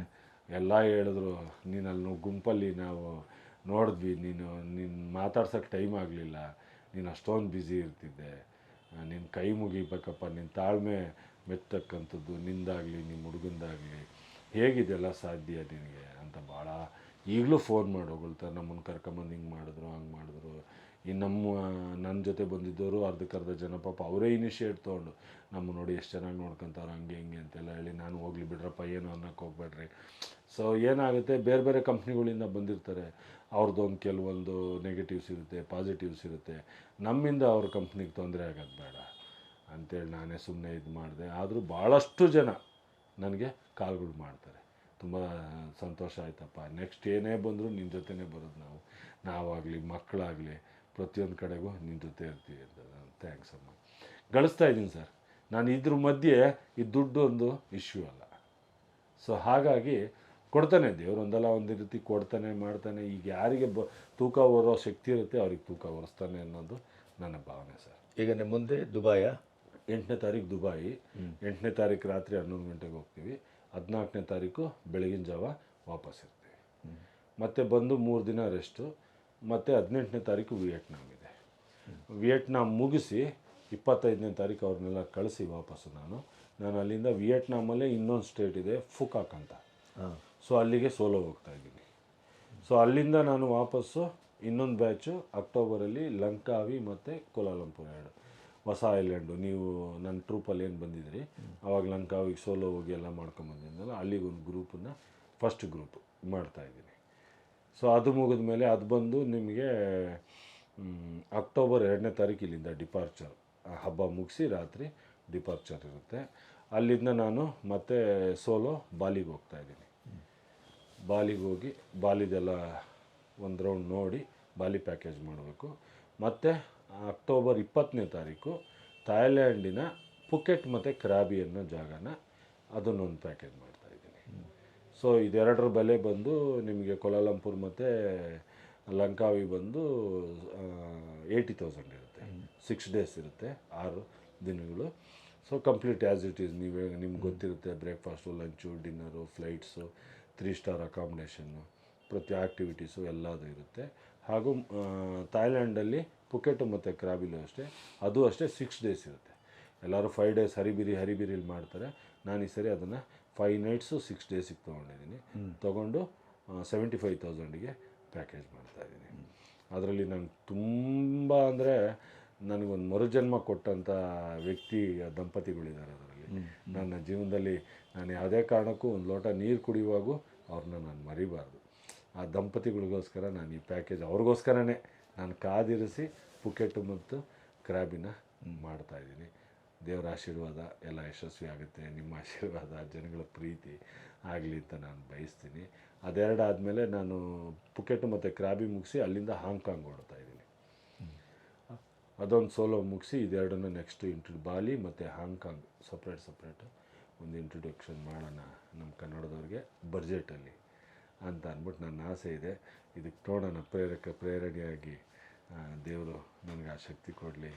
ಎಲ್ಲ ಹೇಳಿದ್ರು ನೀನು ಅಲ್ಲಿ ಗುಂಪಲ್ಲಿ ನಾವು ನೋಡಿದ್ವಿ ನೀನು ನೀನು ಮಾತಾಡ್ಸೋಕ್ಕೆ ಟೈಮ್ ಆಗಲಿಲ್ಲ. ನೀನು ಅಷ್ಟೊಂದು ಬ್ಯುಸಿ ಇರ್ತಿದ್ದೆ. ನಿನ್ನ ಕೈ ಮುಗಿಬೇಕಪ್ಪ ನಿನ್ನ ತಾಳ್ಮೆ ಮೆತ್ತಕ್ಕಂಥದ್ದು, ನಿಂದಾಗಲಿ ನಿಮ್ಮ ಹುಡುಗಂದಾಗಲಿ. ಹೇಗಿದೆಲ್ಲ ಸಾಧ್ಯ ನಿನಗೆ ಅಂತ ಭಾಳ. ಈಗಲೂ ಫೋನ್ ಮಾಡಿ ಹೊಗಳ್ತಾರೆ ನಮ್ಮನ್ನು ಕರ್ಕೊಂಬಂದು ಹಿಂಗೆ ಮಾಡಿದ್ರು, ಹಂಗೆ ಮಾಡಿದ್ರು. ಈ ನಮ್ಮ ನನ್ನ ಜೊತೆ ಬಂದಿದ್ದವರು ಅರ್ಧಕ್ಕರ್ಧ ಜನ ಪಾಪ ಅವರೇ ಇನಿಷಿಯೇಟ್ ತೊಗೊಂಡು, ನಮ್ಮ ನೋಡಿ ಎಷ್ಟು ಚೆನ್ನಾಗಿ ನೋಡ್ಕೊಂತಾರೆ ಹಂಗೆ, ಹಿಂಗೆ ಅಂತೆಲ್ಲ ಹೇಳಿ, ನಾನು ಹೋಗ್ಲಿ ಬಿಡ್ರಪ್ಪ, ಏನು ಅನ್ನೋಕ್ಕೆ ಹೋಗ್ಬೇಡ್ರಿ. ಸೊ ಏನಾಗುತ್ತೆ? ಬೇರೆ ಬೇರೆ ಕಂಪ್ನಿಗಳಿಂದ ಬಂದಿರ್ತಾರೆ. ಅವ್ರದ್ದೊಂದು ಕೆಲವೊಂದು ನೆಗೆಟಿವ್ಸ್ ಇರುತ್ತೆ ಪಾಸಿಟಿವ್ಸ್ ಇರುತ್ತೆ. ನಮ್ಮಿಂದ ಅವ್ರ ಕಂಪ್ನಿಗೆ ತೊಂದರೆ ಆಗೋದು ಬೇಡ. ಅಂತೇಳಿ ನಾನೇ ಸುಮ್ಮನೆ ಇದು ಮಾಡಿದೆ. ಆದರೂ ಭಾಳಷ್ಟು ಜನ ನನಗೆ ಕಾಲ್ಗಳು ಮಾಡ್ತಾರೆ. ತುಂಬ ಸಂತೋಷ ಆಯ್ತಪ್ಪ. ನೆಕ್ಸ್ಟ್ ಏನೇ ಬಂದರೂ ನಿನ್ನ ಜೊತೆನೇ ಬರೋದು ನಾವು. ನಾವಾಗಲಿ ಮಕ್ಕಳಾಗಲಿ ಪ್ರತಿಯೊಂದು ಕಡೆಗೂ ನಿನ್ನ ಜೊತೆ ಇರ್ತೀವಿ ಅಂತ ಥ್ಯಾಂಕ್ಸ್ ಅಮ್ಮ. ಗಳಿಸ್ತಾ ಇದ್ದೀನಿ ಸರ್. ನಾನು ಇದ್ರ ಮಧ್ಯೆ ಈ ದುಡ್ಡು ಒಂದು ಇಶ್ಯೂ ಅಲ್ಲ. ಸೊ ಹಾಗಾಗಿ ಕೊಡ್ತಾನೆ ದೇವ್ರು ಒಂದಲ್ಲ ಒಂದು ರೀತಿ ಕೊಡ್ತಾನೆ ಮಾಡ್ತಾನೆ. ಈಗ ಯಾರಿಗೆ ಬ ತೂಕ ಹೊರೋ ಶಕ್ತಿ ಇರುತ್ತೆ ಅವ್ರಿಗೆ ತೂಕ ಹೊರಿಸ್ತಾನೆ ಅನ್ನೋದು ನನ್ನ ಭಾವನೆ ಸರ್. ಈಗ ನಿಮ್ಮ ಮುಂದೆ ದುಬಾಯ? ಎಂಟನೇ ತಾರೀಕು ದುಬಾಯಿ. ಎಂಟನೇ ತಾರೀಕು ರಾತ್ರಿ ಹನ್ನೊಂದು ಗಂಟೆಗೆ ಹೋಗ್ತೀವಿ. ಹದಿನಾಲ್ಕನೇ ತಾರೀಕು ಬೆಳಗಿನ ಜಾವ ವಾಪಸ್ ಇರ್ತೀವಿ. ಮತ್ತೆ ಬಂದು ಮೂರು ದಿನ ರೆಸ್ಟು ಮತ್ತು ಹದಿನೆಂಟನೇ ತಾರೀಕು ವಿಯೆಟ್ನಾಮ್ ಇದೆ. ವಿಯೆಟ್ನಾಮ್ ಮುಗಿಸಿ ಇಪ್ಪತ್ತೈದನೇ ತಾರೀಕು ಅವ್ರನ್ನೆಲ್ಲ ಕಳಿಸಿ ವಾಪಸ್ಸು ನಾನು. ನಾನು ಅಲ್ಲಿಂದ ವಿಯೆಟ್ನಾಮಲ್ಲೇ ಇನ್ನೊಂದು ಸ್ಟೇಟ್ ಇದೆ ಫುಕಾಕ್ ಅಂತ. ಹಾಂ. ಸೊ ಅಲ್ಲಿಗೆ ಸೋಲೋ ಹೋಗ್ತಾ ಇದ್ದೀನಿ. ಸೊ ಅಲ್ಲಿಂದ ನಾನು ವಾಪಸ್ಸು ಇನ್ನೊಂದು ಬ್ಯಾಚು ಅಕ್ಟೋಬರಲ್ಲಿ ಲಂಕಾವಿ ಮತ್ತು ಕೋಲಾಲಂಪುರ ಎರಡು. ಹೊಸ ಐಲ್ಯಾಂಡು, ನೀವು ನನ್ನ ಟ್ರೂಪಲ್ಲಿ ಏನು ಬಂದಿದ್ರಿ ಆವಾಗ ಲಂಕಾವಿಗೆ ಸೋಲೋ ಹೋಗಿ ಎಲ್ಲ ಮಾಡ್ಕೊಂಬಂದಿದ್ದಲ್ಲ ಅಲ್ಲಿಗೊಂದು ಗ್ರೂಪನ್ನ ಫಸ್ಟ್ ಗ್ರೂಪ್ ಮಾಡ್ತಾಯಿದ್ದೀನಿ ಸೊ ಅದು ಮುಗಿದ ಮೇಲೆ ಅದು ಬಂದು ನಿಮಗೆ ಅಕ್ಟೋಬರ್ ಎರಡನೇ ತಾರೀಕು ಇಲ್ಲಿಂದ ಡಿಪಾರ್ಚರ್ ಹಬ್ಬ ಮುಗಿಸಿ ರಾತ್ರಿ ಡಿಪಾರ್ಚರ್ ಇರುತ್ತೆ. ಅಲ್ಲಿಂದ ನಾನು ಮತ್ತೆ ಸೋಲೋ ಬಾಲಿಗೆ ಹೋಗ್ತಾ ಇದ್ದೀನಿ. ಬಾಲಿಗೆ ಹೋಗಿ ಬಾಲಿದೆಲ್ಲ ಒಂದು ರೌಂಡ್ ನೋಡಿ ಬಾಲಿ ಪ್ಯಾಕೇಜ್ ಮಾಡಬೇಕು. ಮತ್ತು ಅಕ್ಟೋಬರ್ ಇಪ್ಪತ್ತನೇ ತಾರೀಕು ಥಾಯ್ಲ್ಯಾಂಡಿನ ಪುಕೆಟ್ ಮತ್ತು ಕ್ರಾಬಿ ಅನ್ನೋ ಜಾಗನ ಅದನ್ನೊಂದು ಪ್ಯಾಕೇಜ್ ಮಾಡ್ತಾ ಇದ್ದೀನಿ. ಸೊ ಇದೆರಡರ ಬೆಲೆ ಬಂದು ನಿಮಗೆ ಕೊಲಾಲಂಪುರ್ ಮತ್ತು ಲಂಕಾವಿ ಬಂದು ಏಯ್ಟಿ ತೌಸಂಡ್ ಇರುತ್ತೆ. ಸಿಕ್ಸ್ ಡೇಸ್ ಇರುತ್ತೆ, ಆರು ದಿನಗಳು. So complete as it is ನೀವೇ, ನಿಮ್ಗೆ ಗೊತ್ತಿರುತ್ತೆ breakfast lunch dinner flights three star accommodation ಪ್ರತಿ ಆ್ಯಕ್ಟಿವಿಟೀಸು ಎಲ್ಲದು ಇರುತ್ತೆ. ಹಾಗೂ ಥಾಯ್ಲ್ಯಾಂಡಲ್ಲಿ ಪುಕೆಟು ಮತ್ತು ಕ್ರಾಬಿಲು ಅಷ್ಟೇ. ಅದು ಅಷ್ಟೇ ಸಿಕ್ಸ್ ಡೇಸ್ ಇರುತ್ತೆ. ಎಲ್ಲರೂ ಫೈವ್ ಡೇಸ್ ಹರಿಬಿರಿ ಹರಿಬಿರಿಲಿ ಮಾಡ್ತಾರೆ. ನಾನು ಈ ಸರಿ ಅದನ್ನು ಫೈವ್ ನೈಟ್ಸು ಸಿಕ್ಸ್ ಡೇಸಿಗೆ ತೊಗೊಂಡಿದ್ದೀನಿ. ತೊಗೊಂಡು ಸೆವೆಂಟಿ ಫೈವ್ ತೌಸಂಡಿಗೆ ಪ್ಯಾಕೇಜ್ ಮಾಡ್ತಾಯಿದ್ದೀನಿ ಅದರಲ್ಲಿ ನಂಗೆ ತುಂಬ ಅಂದರೆ ನನಗೊಂದು ಮರುಜನ್ಮ ಕೊಟ್ಟಂಥ ವ್ಯಕ್ತಿ ದಂಪತಿಗಳಿದ್ದಾರೆ ಅದರಲ್ಲಿ. ನನ್ನ ಜೀವನದಲ್ಲಿ ನಾನು ಯಾವುದೇ ಕಾರಣಕ್ಕೂ ಒಂದು ಲೋಟ ನೀರು ಕುಡಿಯುವಾಗೂ ಅವ್ರನ್ನ ನಾನು ಮರಿಬಾರ್ದು. ಆ ದಂಪತಿಗಳಿಗೋಸ್ಕರ ನಾನು ಈ ಪ್ಯಾಕೇಜ್ ಅವ್ರಿಗೋಸ್ಕರನೇ ನಾನು ಕಾದಿರಿಸಿ ಪುಕೆಟು ಮತ್ತು ಕ್ರ್ಯಾಬಿನ ಮಾಡ್ತಾಯಿದ್ದೀನಿ ದೇವರ ಆಶೀರ್ವಾದ ಎಲ್ಲ ಯಶಸ್ವಿ ಆಗುತ್ತೆ. ನಿಮ್ಮ ಆಶೀರ್ವಾದ, ಜನಗಳ ಪ್ರೀತಿ ಆಗಲಿ ಅಂತ ನಾನು ಬಯಸ್ತೀನಿ. ಅದೆರಡು ಆದಮೇಲೆ ನಾನು ಪುಕೆಟು ಮತ್ತು ಕ್ರಾಬಿ ಮುಗಿಸಿ ಅಲ್ಲಿಂದ ಹಾಂಗ್ಕಾಂಗ್ ಓಡ್ತಾ ಇದ್ದೀನಿ. ಅದೊಂದು ಸೋಲೋ ಮುಗಿಸಿ ಇದೆರಡನ್ನು ನೆಕ್ಸ್ಟ್ ಇಂಟ್ರ ಬಾಲಿ ಮತ್ತು ಹಾಂಗ್ಕಾಂಗ್ ಸಪ್ರೇಟ್ ಸಪ್ರೇಟ್ ಒಂದು ಇಂಟ್ರೊಡಕ್ಷನ್ ಮಾಡೋಣ ನಮ್ಮ ಕನ್ನಡದವ್ರಿಗೆ ಬಜೆಟಲ್ಲಿ ಅಂತ ಅಂದ್ಬಿಟ್ಟು ನನ್ನ ಆಸೆ ಇದೆ. ಇದಕ್ಕೆ ನೋಡೋಣ ಪ್ರೇರಕ ಪ್ರೇರಣೆಯಾಗಿ ದೇವರು ನನಗೆ ಆ ಶಕ್ತಿ ಕೊಡಲಿ.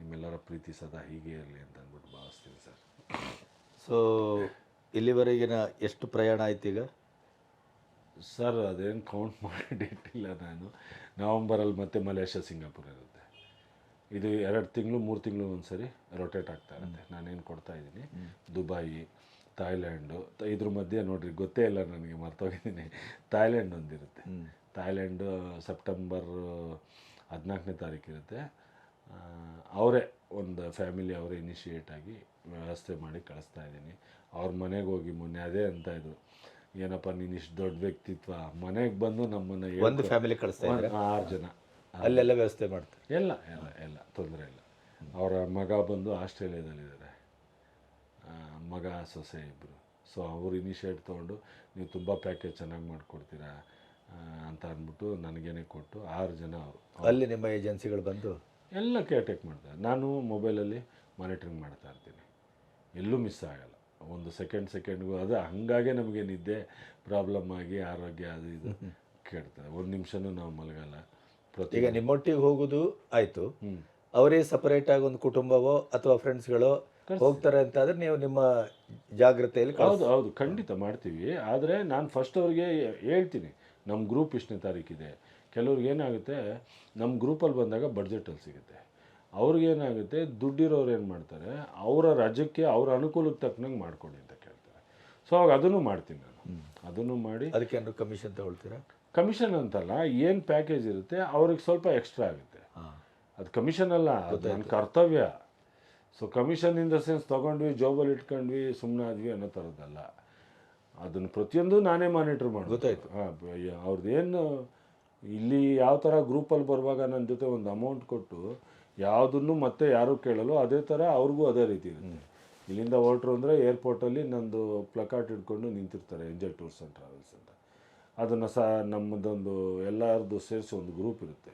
ನಿಮ್ಮೆಲ್ಲರ ಪ್ರೀತಿ ಸದಾ ಹೀಗೆ ಇರಲಿ ಅಂತ ಅಂದ್ಬಿಟ್ಟು ಭಾವಿಸ್ತೀನಿ ಸರ್. ಸೊ ಇಲ್ಲಿವರೆಗಿನ ಎಷ್ಟು ಪ್ರಯಾಣ ಆಯ್ತು ಈಗ? ಸರ್ ಅದೇನು ಕೌಂಟ್ ಮಾಡಿಟ್ಟಿಲ್ಲ ನಾನು. ನವಂಬರಲ್ಲಿ ಮತ್ತೆ ಮಲೇಷ್ಯಾ ಸಿಂಗಾಪುರ್ ಇರುತ್ತೆ. ಇದು ಎರಡು ತಿಂಗಳು ಮೂರು ತಿಂಗಳು ಒಂದು ಸರಿ ರೊಟೇಟ್ ಆಗ್ತಾ ಇರುತ್ತೆ. ನಾನೇನು ಕೊಡ್ತಾ ಇದ್ದೀನಿ? ದುಬಾಯಿ ಥಾಯ್ಲ್ಯಾಂಡು ಇದ್ರ ಮಧ್ಯೆ ನೋಡ್ರಿ ಗೊತ್ತೇ ಇಲ್ಲ ನನಗೆ ಮರ್ತೋಗಿದ್ದೀನಿ. ಥಾಯ್ಲ್ಯಾಂಡ್ ಒಂದಿರುತ್ತೆ. ಥಾಯ್ಲ್ಯಾಂಡು ಸೆಪ್ಟೆಂಬರ್ ಹದಿನಾಲ್ಕನೇ ತಾರೀಕು ಇರುತ್ತೆ. ಅವರೇ ಒಂದು ಫ್ಯಾಮಿಲಿ ಅವರೇ ಇನಿಷಿಯೇಟ್ ಆಗಿ ವ್ಯವಸ್ಥೆ ಮಾಡಿ ಕಳಿಸ್ತಾ ಇದ್ದೀನಿ. ಅವ್ರ ಮನೆಗೆ ಹೋಗಿ ಮೊನ್ನೆ ಅದೇ ಅಂತ ಇದ್ರು ಏನಪ್ಪ ನೀನು ಇಷ್ಟು ದೊಡ್ಡ ವ್ಯಕ್ತಿತ್ವ? ಮನೆಗೆ ಬಂದು ನಮ್ಮನ್ನು ಒಂದು ಫ್ಯಾಮಿಲಿ ಕಳಿಸ್ತಾ ಇದ್ದಾರೆ ಆರು ಜನ. ಅಲ್ಲೆಲ್ಲ ವ್ಯವಸ್ಥೆ ಮಾಡ್ತಾರೆ. ಎಲ್ಲ ಎಲ್ಲ ಎಲ್ಲ ತೊಂದರೆ ಇಲ್ಲ. ಅವರ ಮಗ ಬಂದು ಆಸ್ಟ್ರೇಲಿಯಾದಲ್ಲಿದ್ದಾರೆ. ಮಗ ಸೊಸೆ ಇಬ್ಬರು ಸೊ ಅವರು ಇನಿಷಿಯೇಟ್ ತೊಗೊಂಡು ನೀವು ತುಂಬ ಪ್ಯಾಕೇಜ್ ಚೆನ್ನಾಗಿ ಮಾಡಿಕೊಡ್ತೀರಾ ಅಂತ ಅಂದ್ಬಿಟ್ಟು ನನಗೇನೆ ಕೊಟ್ಟು ಆರು ಜನ ಅವರು. ಅಲ್ಲಿ ನಿಮ್ಮ ಏಜೆನ್ಸಿಗಳು ಬಂದು? ಎಲ್ಲ ಕೇರ್ಟೇಕ್ ಮಾಡ್ತಾರೆ. ನಾನು ಮೊಬೈಲಲ್ಲಿ ಮಾನಿಟ್ರಿಂಗ್ ಮಾಡ್ತಾ ಇರ್ತೀನಿ. ಎಲ್ಲೂ ಮಿಸ್ ಆಗಲ್ಲ. ಒಂದು ಸೆಕೆಂಡ್ ಸೆಕೆಂಡ್ಗೂ ಅದು ಹಾಗಾಗೆ ನಮಗೆ ನಿದ್ದೆ ಪ್ರಾಬ್ಲಮ್ ಆಗಿ ಆರೋಗ್ಯ ಅದು ಇದು ಕೇಳ್ತಾರೆ ಒಂದು ನಿಮಿಷನೂ ನಾವು ಮಲಗಲ್ಲ. ಪ್ರತಿ ಈಗ ನಿಮ್ಮೊಟ್ಟಿಗೆ ಹೋಗೋದು ಆಯಿತು. ಅವರೇ ಸಪರೇಟಾಗಿ ಒಂದು ಕುಟುಂಬವೋ ಅಥವಾ ಫ್ರೆಂಡ್ಸ್ಗಳೋ ಹೋಗ್ತಾರೆ ಅಂತ ಆದ್ರೆ ನೀವು ನಿಮ್ಮ ಜಾಗ್ರತೆಯಲ್ಲಿ ಹೌದು ಹೌದು ಖಂಡಿತ ಮಾಡ್ತೀವಿ. ಆದರೆ ನಾನು ಫಸ್ಟ್ ಅವ್ರಿಗೆ ಹೇಳ್ತೀನಿ ನಮ್ಮ ಗ್ರೂಪ್ ಇಷ್ಟನೇ ತಾರೀಕಿದೆ. ಕೆಲವ್ರಿಗೆ ಏನಾಗುತ್ತೆ ನಮ್ಮ ಗ್ರೂಪಲ್ಲಿ ಬಂದಾಗ ಬಡ್ಜೆಟಲ್ಲಿ ಸಿಗುತ್ತೆ. ಅವ್ರಿಗೇನಾಗುತ್ತೆ ದುಡ್ಡಿರೋರು ಏನು ಮಾಡ್ತಾರೆ ಅವರ ರಾಜ್ಯಕ್ಕೆ ಅವ್ರ ಅನುಕೂಲಕ್ಕೆ ತಕ್ಕನಂಗೆ ಮಾಡ್ಕೊಡಿ ಅಂತ ಕೇಳ್ತಾರೆ. ಸೊ ಅವಾಗ ಅದನ್ನು ಮಾಡ್ತೀನಿ ನಾನು. ಅದನ್ನು ಮಾಡಿ ಅದಕ್ಕೆ ಏನಾದ್ರು ಕಮಿಷನ್ ತಗೊಳ್ತೀರಾ? ಕಮಿಷನ್ ಅಂತಲ್ಲ ಏನು ಪ್ಯಾಕೇಜ್ ಇರುತ್ತೆ ಅವ್ರಿಗೆ ಸ್ವಲ್ಪ ಎಕ್ಸ್ಟ್ರಾ ಆಗುತ್ತೆ. ಅದು ಕಮಿಷನ್ ಅಲ್ಲ ಅದು ನನ್ನ ಕರ್ತವ್ಯ. So commission in the sense ತೊಗೊಂಡ್ವಿ ಜಾಬಲ್ಲಿ ಇಟ್ಕೊಂಡ್ವಿ ಸುಮ್ಮನೆ ಆದ್ವಿ ಅನ್ನೋ ಥರದ್ದಲ್ಲ ಅದನ್ನು ಪ್ರತಿಯೊಂದು ನಾನೇ ಮಾನಿಟ್ರ್ ಮಾಡಿ ಗೊತ್ತಾಯ್ತು. ಹಾಂ ಏನು ಇಲ್ಲಿ ಯಾವ ಥರ ಗ್ರೂಪಲ್ಲಿ ಬರುವಾಗ ನನ್ನ ಜೊತೆ ಒಂದು ಅಮೌಂಟ್ ಕೊಟ್ಟು ಯಾವುದನ್ನು ಮತ್ತೆ ಯಾರು ಕೇಳಲು ಅದೇ ಥರ ಅವ್ರಿಗೂ ಅದೇ ರೀತಿ ಇರುತ್ತೆ. ಇಲ್ಲಿಂದ ಹೊರಟ್ರು ಅಂದರೆ ಏರ್ಪೋರ್ಟಲ್ಲಿ ನಂದು ಪ್ಲಕಾರ್ಟ್ ಹಿಡ್ಕೊಂಡು ನಿಂತಿರ್ತಾರೆ ಎಂಜಾಯ್ ಟೂರ್ಸ್ ಆ್ಯಂಡ್ ಟ್ರಾವೆಲ್ಸ್ ಅಂತ. ಅದನ್ನು ಸಹ ನಮ್ಮದೊಂದು ಎಲ್ಲರದ್ದು ಸೇರಿಸಿ ಒಂದು ಗ್ರೂಪ್ ಇರುತ್ತೆ.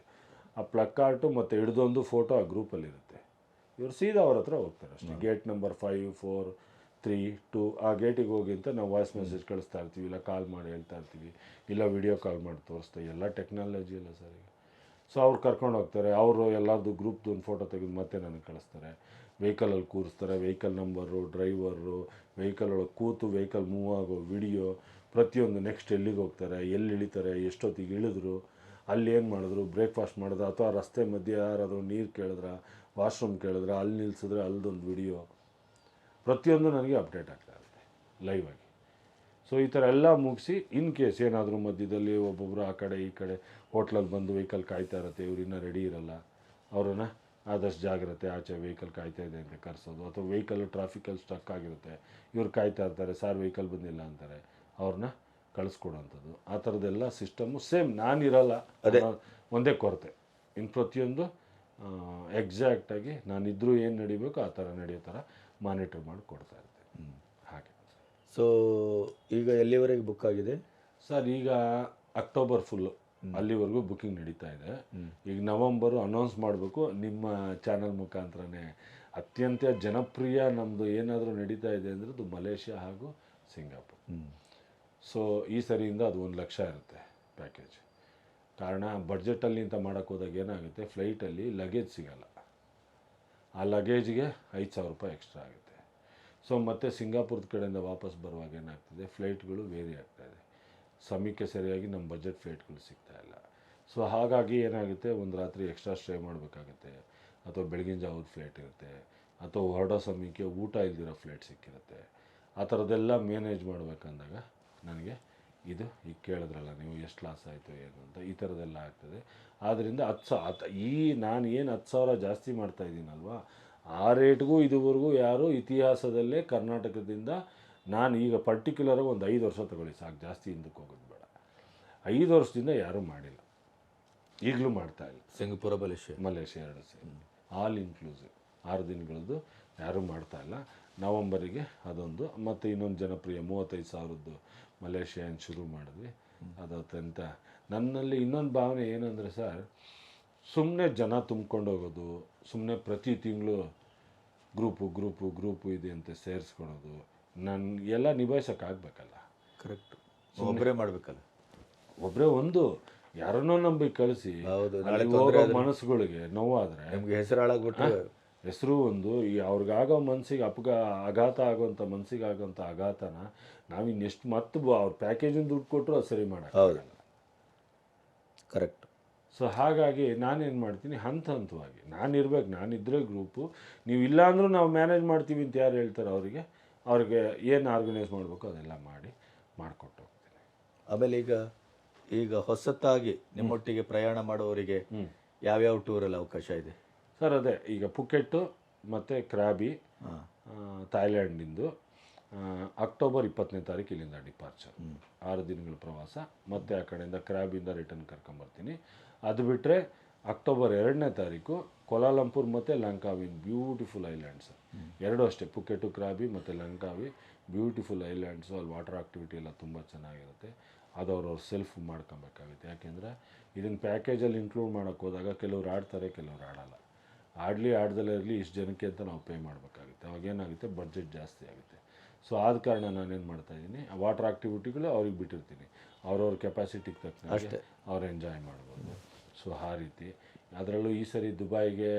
ಆ ಪ್ಲಕಾರ್ಟು ಮತ್ತು ಹಿಡ್ದೊಂದು ಫೋಟೋ ಆ ಗ್ರೂಪಲ್ಲಿ ಇರುತ್ತೆ. ಇವ್ರು ಸೀದಾ ಅವ್ರ ಹತ್ರ ಹೋಗ್ತಾರೆ ಅಷ್ಟೇ. Gate number five four three two ಆ ಗೇಟಿಗೆ ಹೋಗಿ ಅಂತ ನಾವು ವಾಯ್ಸ್ ಮೆಸೇಜ್ ಕಳಿಸ್ತಾ ಇರ್ತೀವಿ. ಇಲ್ಲ ಕಾಲ್ ಮಾಡಿ ಹೇಳ್ತಾ ಇರ್ತೀವಿ. ಇಲ್ಲ ವಿಡಿಯೋ ಕಾಲ್ ಮಾಡಿ ತೋರಿಸ್ತಾ ಎಲ್ಲ ಟೆಕ್ನಾಲಜಿ ಇಲ್ಲ ಸರ್ ಈಗ. ಸೊ ಅವ್ರು ಕರ್ಕೊಂಡು ಹೋಗ್ತಾರೆ. ಅವರು ಎಲ್ಲರದ್ದು ಗ್ರೂಪ್ದು ಒಂದು ಫೋಟೋ ತೆಗೆದು ಮತ್ತೆ ನನಗೆ ಕಳಿಸ್ತಾರೆ. ವೆಹಿಕಲಲ್ಲಿ ಕೂರಿಸ್ತಾರೆ. ವೆಹಿಕಲ್ ನಂಬರು ಡ್ರೈವರು ವೆಹಿಕಲ್ ಒಳಗೆ ಕೂತು ವೆಹಿಕಲ್ ಮೂವ್ ಆಗೋ ವಿಡಿಯೋ ಪ್ರತಿಯೊಂದು ನೆಕ್ಸ್ಟ್ ಎಲ್ಲಿಗೆ ಹೋಗ್ತಾರೆ ಎಲ್ಲಿ ಇಳಿತಾರೆ ಎಷ್ಟೊತ್ತಿಗೆ ಇಳಿದ್ರು ಅಲ್ಲಿ ಏನು ಮಾಡಿದ್ರು ಬ್ರೇಕ್ಫಾಸ್ಟ್ ಮಾಡಿದ್ರ ಅಥವಾ ರಸ್ತೆ ಮಧ್ಯೆ ಯಾರಾದರೂ ನೀರು ಕೇಳಿದ್ರ ವಾಶ್ರೂಮ್ ಕೇಳಿದ್ರೆ ಅಲ್ಲಿ ನಿಲ್ಸಿದ್ರೆ ಅಲ್ಲದೊಂದು ವಿಡಿಯೋ. ಪ್ರತಿಯೊಂದು ನನಗೆ ಅಪ್ಡೇಟ್ ಆಗ್ತಾ ಇರುತ್ತೆ ಲೈವ್ ಆಗಿ. ಸೊ ಈ ಥರ ಎಲ್ಲ ಮುಗಿಸಿ ಇನ್ ಕೇಸ್ ಏನಾದರೂ ಮಧ್ಯದಲ್ಲಿ ಒಬ್ಬೊಬ್ಬರು ಆ ಕಡೆ ಈ ಕಡೆ ಹೋಟ್ಲಲ್ಲಿ ಬಂದು ವೆಹಿಕಲ್ ಕಾಯ್ತಾ ಇರುತ್ತೆ ಇವ್ರು ಇನ್ನೂ ರೆಡಿ ಇರಲ್ಲ ಅವ್ರನ್ನ ಆದಷ್ಟು ಜಾಗ್ರತೆ ಆಚೆ ವೆಹಿಕಲ್ ಕಾಯ್ತಾ ಇದೆ ಅಂತ ಕರೆಸೋದು. ಅಥವಾ ವೆಹಿಕಲ್ ಟ್ರಾಫಿಕಲ್ಲಿ ಸ್ಟಕ್ ಆಗಿರುತ್ತೆ ಇವ್ರು ಕಾಯ್ತಾ ಇರ್ತಾರೆ ಸಾರ್ ವೆಹಿಕಲ್ ಬಂದಿಲ್ಲ ಅಂತಾರೆ ಅವ್ರನ್ನ ಕಳಿಸ್ಕೊಡೋಂಥದ್ದು. ಆ ಥರದ್ದೆಲ್ಲ ಸಿಸ್ಟಮು ಸೇಮ್ ನಾನಿರಲ್ಲ ಅದೇ. ಒಂದೇ ಕೊರತೆ. ಇನ್ನು ಪ್ರತಿಯೊಂದು ಎಕ್ಸಾಕ್ಟಾಗಿ ನಾನಿದ್ದರೂ ಏನು ನಡಿಬೇಕು ಆ ಥರ ನಡೆಯೋ ಥರ ಮಾನಿಟರ್ ಮಾಡಿ ಕೊಡ್ತಾ ಇರ್ತೀನಿ. ಹಾಗೆ. ಸೊ ಈಗ ಎಲ್ಲಿವರೆಗೆ ಬುಕ್ ಆಗಿದೆ? ಸರ್ ಈಗ ಅಕ್ಟೋಬರ್ ಫುಲ್ಲು ಅಲ್ಲಿವರೆಗೂ ಬುಕ್ಕಿಂಗ್ ನಡೀತಾ ಇದೆ. ಈಗ ನವಂಬರು ಅನೌನ್ಸ್ ಮಾಡಬೇಕು. ನಿಮ್ಮ ಚಾನಲ್ ಮುಖಾಂತರನೇ ಅತ್ಯಂತ ಜನಪ್ರಿಯ ನಮ್ಮದು ಏನಾದರೂ ನಡೀತಾ ಇದೆ ಅಂದರೆ ಅದು ಮಲೇಷ್ಯಾ ಹಾಗೂ ಸಿಂಗಾಪುರ್. ಸೊ ಈ ಸರಿಯಿಂದ ಅದು ಒಂದು ಲಕ್ಷ ಇರುತ್ತೆ ಪ್ಯಾಕೇಜ್ ಕಾರಣ ಬಡ್ಜೆಟಲ್ಲಿ ಅಂತ ಮಾಡೋಕ್ಕೆ ಹೋದಾಗ ಏನಾಗುತ್ತೆ? ಫ್ಲೈಟಲ್ಲಿ ಲಗೇಜ್ ಸಿಗಲ್ಲ. ಆ ಲಗೇಜ್ಗೆ ಐದು ಸಾವಿರ ರೂಪಾಯಿ ಎಕ್ಸ್ಟ್ರಾ ಆಗುತ್ತೆ. ಸೊ, ಮತ್ತೆ ಸಿಂಗಾಪುರದ ಕಡೆಯಿಂದ ವಾಪಸ್ ಬರುವಾಗ ಏನಾಗ್ತದೆ? ಫ್ಲೈಟ್ಗಳು ವೇರಿ ಆಗ್ತಾಯಿದೆ ಸಮಯಕ್ಕೆ ಸರಿಯಾಗಿ ನಮ್ಮ ಬಜೆಟ್ ಫ್ಲೈಟ್ಗಳು ಸಿಗ್ತಾ ಇಲ್ಲ. ಸೊ, ಹಾಗಾಗಿ ಏನಾಗುತ್ತೆ? ಒಂದು ರಾತ್ರಿ ಎಕ್ಸ್ಟ್ರಾ ಸ್ಟೇ ಮಾಡಬೇಕಾಗುತ್ತೆ. ಅಥವಾ ಬೆಳಗಿನ ಜಾವದ ಫ್ಲೈಟ್ ಇರುತ್ತೆ. ಅಥವಾ ಹೊರಡೋ ಸಮಯಕ್ಕೆ ಊಟ ಇಲ್ದಿರೋ ಫ್ಲೈಟ್ ಸಿಕ್ಕಿರುತ್ತೆ. ಆ ಥರದ್ದೆಲ್ಲ ಮ್ಯಾನೇಜ್ ಮಾಡಬೇಕಂದಾಗ ನನಗೆ ಇದು ಈಗ ಕೇಳಿದ್ರಲ್ಲ ನೀವು ಎಷ್ಟು ಲಾಸ್ ಆಯಿತು ಏನು ಅಂತ ಈ ಥರದ್ದೆಲ್ಲ ಆಗ್ತದೆ. ಆದ್ದರಿಂದ ಹತ್ತು ಸಾ ಹತ್ತು ಈ ನಾನು ಏನು ಹತ್ತು ಸಾವಿರ ಜಾಸ್ತಿ ಮಾಡ್ತಾ ಇದ್ದೀನಲ್ವಾ ಆ ರೇಟ್ಗೂ ಇದುವರೆಗೂ ಯಾರು ಇತಿಹಾಸದಲ್ಲೇ ಕರ್ನಾಟಕದಿಂದ ನಾನು ಈಗ ಪರ್ಟಿಕ್ಯುಲರ್ ಒಂದು ಐದು ವರ್ಷ ತಗೊಳ್ಳಿ ಸಾಕು ಜಾಸ್ತಿ ಹಿಂದಕ್ಕೆ ಹೋಗೋದು ಬೇಡ. ಐದು ವರ್ಷದಿಂದ ಯಾರೂ ಮಾಡಿಲ್ಲ. ಈಗಲೂ ಮಾಡ್ತಾ ಇಲ್ಲ. Singapore Malaysia. ಮಲೇಷ್ಯಾ ಎರಡು ಸೇರಿ ಆಲ್ ಇನ್ಕ್ಲೂಸಿವ್ ಆರು ದಿನಗಳದ್ದು ಯಾರೂ ಮಾಡ್ತಾ ಇಲ್ಲ. ನವಂಬರಿಗೆ ಅದೊಂದು ಮತ್ತು ಇನ್ನೊಂದು ಜನಪ್ರಿಯ ಮೂವತ್ತೈದು ಸಾವಿರದ್ದು ಮಲೇಷ್ಯಾ ಏನು ಶುರು ಮಾಡಿದ್ವಿ. ಅದು ಅತ್ಯಂತ ನನ್ನಲ್ಲಿ ಇನ್ನೊಂದು ಭಾವನೆ ಏನಂದರೆ ಸರ್ ಸುಮ್ಮನೆ ಜನ ತುಂಬ್ಕೊಂಡು ಹೋಗೋದು ಸುಮ್ಮನೆ ಪ್ರತಿ ತಿಂಗಳು ಗ್ರೂಪು ಗ್ರೂಪು ಗ್ರೂಪು ಇದೆ ಅಂತ ಸೇರಿಸ್ಕೊಳೋದು ನನ್ನ ಎಲ್ಲ ನಿಭಾಯಿಸೋಕ್ಕಾಗಬೇಕಲ್ಲ. ಕರೆಕ್ಟ್ ಒಬ್ಬರೇ ಮಾಡಬೇಕಲ್ಲ. ಒಬ್ಬರೇ ಒಂದು ಯಾರನ್ನೋ ನಂಬಿ ಕಳಿಸಿ ಮನಸ್ಸುಗಳಿಗೆ ನೋವಾದರೆ ನಮಗೆ ಹೆಸರು ಹಾಳಾಗ್ಬಿಟ್ರೆ ಹೆಸರು ಒಂದು ಈ ಅವ್ರಿಗಾಗೋ ಮನಸ್ಸಿಗೆ ಅಪಘಾ ಆಘಾತ ಆಗೋಂಥ ಮನಸ್ಸಿಗೆ ಆಗೋಂಥ ಆಘಾತನ ನಾವು ಇನ್ನೆಷ್ಟು ಮತ್ತೆ ಅವ್ರ ಪ್ಯಾಕೇಜಿನ ದುಡ್ಡು ಕೊಟ್ಟರು ಅದು ಸರಿ ಮಾಡೋದು ಕರೆಕ್ಟ್ ಸೊ ಹಾಗಾಗಿ ನಾನೇನು ಮಾಡ್ತೀನಿ ಹಂತ ಹಂತವಾಗಿ ನಾನು ಇರ್ಬೇಕು ನಾನಿದ್ರೆ ಗ್ರೂಪು ನೀವು ಇಲ್ಲ ಅಂದರೂ ನಾವು ಮ್ಯಾನೇಜ್ ಮಾಡ್ತೀವಿ ಅಂತ ಯಾರು ಹೇಳ್ತಾರೆ ಅವರಿಗೆ ಅವ್ರಿಗೆ ಏನು ಆರ್ಗನೈಸ್ ಮಾಡಬೇಕು ಅದೆಲ್ಲ ಮಾಡಿ ಮಾಡಿಕೊಟ್ಟು ಹೋಗ್ತೀನಿ. ಆಮೇಲೆ ಈಗ ಈಗ ಹೊಸತಾಗಿ ನಿಮ್ಮೊಟ್ಟಿಗೆ ಪ್ರಯಾಣ ಮಾಡುವವರಿಗೆ ಯಾವ್ಯಾವ ಟೂರಲ್ಲಿ ಅವಕಾಶ ಇದೆ? ಸರ್ ಅದೇ ಈಗ ಪುಕೆಟ್ಟು ಮತ್ತು ಕ್ರಾಬಿ ಥಾಯ್ಲ್ಯಾಂಡಿಂದು ಅಕ್ಟೋಬರ್ ಇಪ್ಪತ್ತನೇ ತಾರೀಕು ಇಲ್ಲಿಂದ ಡಿಪಾರ್ಚರ್. ಆರು ದಿನಗಳ ಪ್ರವಾಸ. ಮತ್ತು ಆ ಕಡೆಯಿಂದ ಕ್ರಾಬಿಯಿಂದ ರಿಟರ್ನ್ ಕರ್ಕೊಂಬರ್ತೀನಿ ಅದು ಬಿಟ್ಟರೆ ಅಕ್ಟೋಬರ್ ಎರಡನೇ ತಾರೀಕು ಕೊಲಾಲಂಪುರ್ ಮತ್ತು ಲಂಕಾವಿನ್ ಬ್ಯೂಟಿಫುಲ್ ಐಲ್ಯಾಂಡ್ಸ್ ಎರಡೂ ಅಷ್ಟೇ ಪುಕೆಟು ಕ್ರಾಬಿ ಮತ್ತು ಲಂಕಾವಿ. ಬ್ಯೂಟಿಫುಲ್ ಐಲ್ಯಾಂಡ್ಸು ಅಲ್ಲಿ ವಾಟರ್ ಆಕ್ಟಿವಿಟಿ ಎಲ್ಲ ತುಂಬ ಚೆನ್ನಾಗಿರುತ್ತೆ. ಅದು ಅವ್ರವ್ರು ಸೆಲ್ಫ್ ಮಾಡ್ಕೊಬೇಕಾಗುತ್ತೆ. ಯಾಕೆಂದರೆ ಇದನ್ನು ಪ್ಯಾಕೇಜಲ್ಲಿ ಇನ್ಕ್ಲೂಡ್ ಮಾಡೋಕ್ಕೆ ಹೋದಾಗ ಕೆಲವ್ರು ಆಡ್ತಾರೆ ಕೆಲವ್ರು ಆಡಲ್ಲ. ಆಡಲಿ ಆಡ್ದಲೇ ಇರಲಿ ಇಷ್ಟು ಜನಕ್ಕೆ ಅಂತ ನಾವು ಪೇ ಮಾಡಬೇಕಾಗುತ್ತೆ. ಅವಾಗ ಏನಾಗುತ್ತೆ? ಬಜೆಟ್ ಜಾಸ್ತಿ ಆಗುತ್ತೆ. ಸೊ ಆದ ಕಾರಣ ನಾನೇನು ಮಾಡ್ತಾಯಿದ್ದೀನಿ ವಾಟರ್ ಆಕ್ಟಿವಿಟಿಗಳು ಅವ್ರಿಗೆ ಬಿಟ್ಟಿರ್ತೀನಿ. ಅವ್ರವ್ರ ಕೆಪಾಸಿಟಿಗೆ ತಕ್ಕಂತೆ ಅವ್ರು ಎಂಜಾಯ್ ಮಾಡ್ಬೋದು. ಸೊ ಆ ರೀತಿ. ಅದರಲ್ಲೂ ಈ ಸರಿ ದುಬೈಗೆ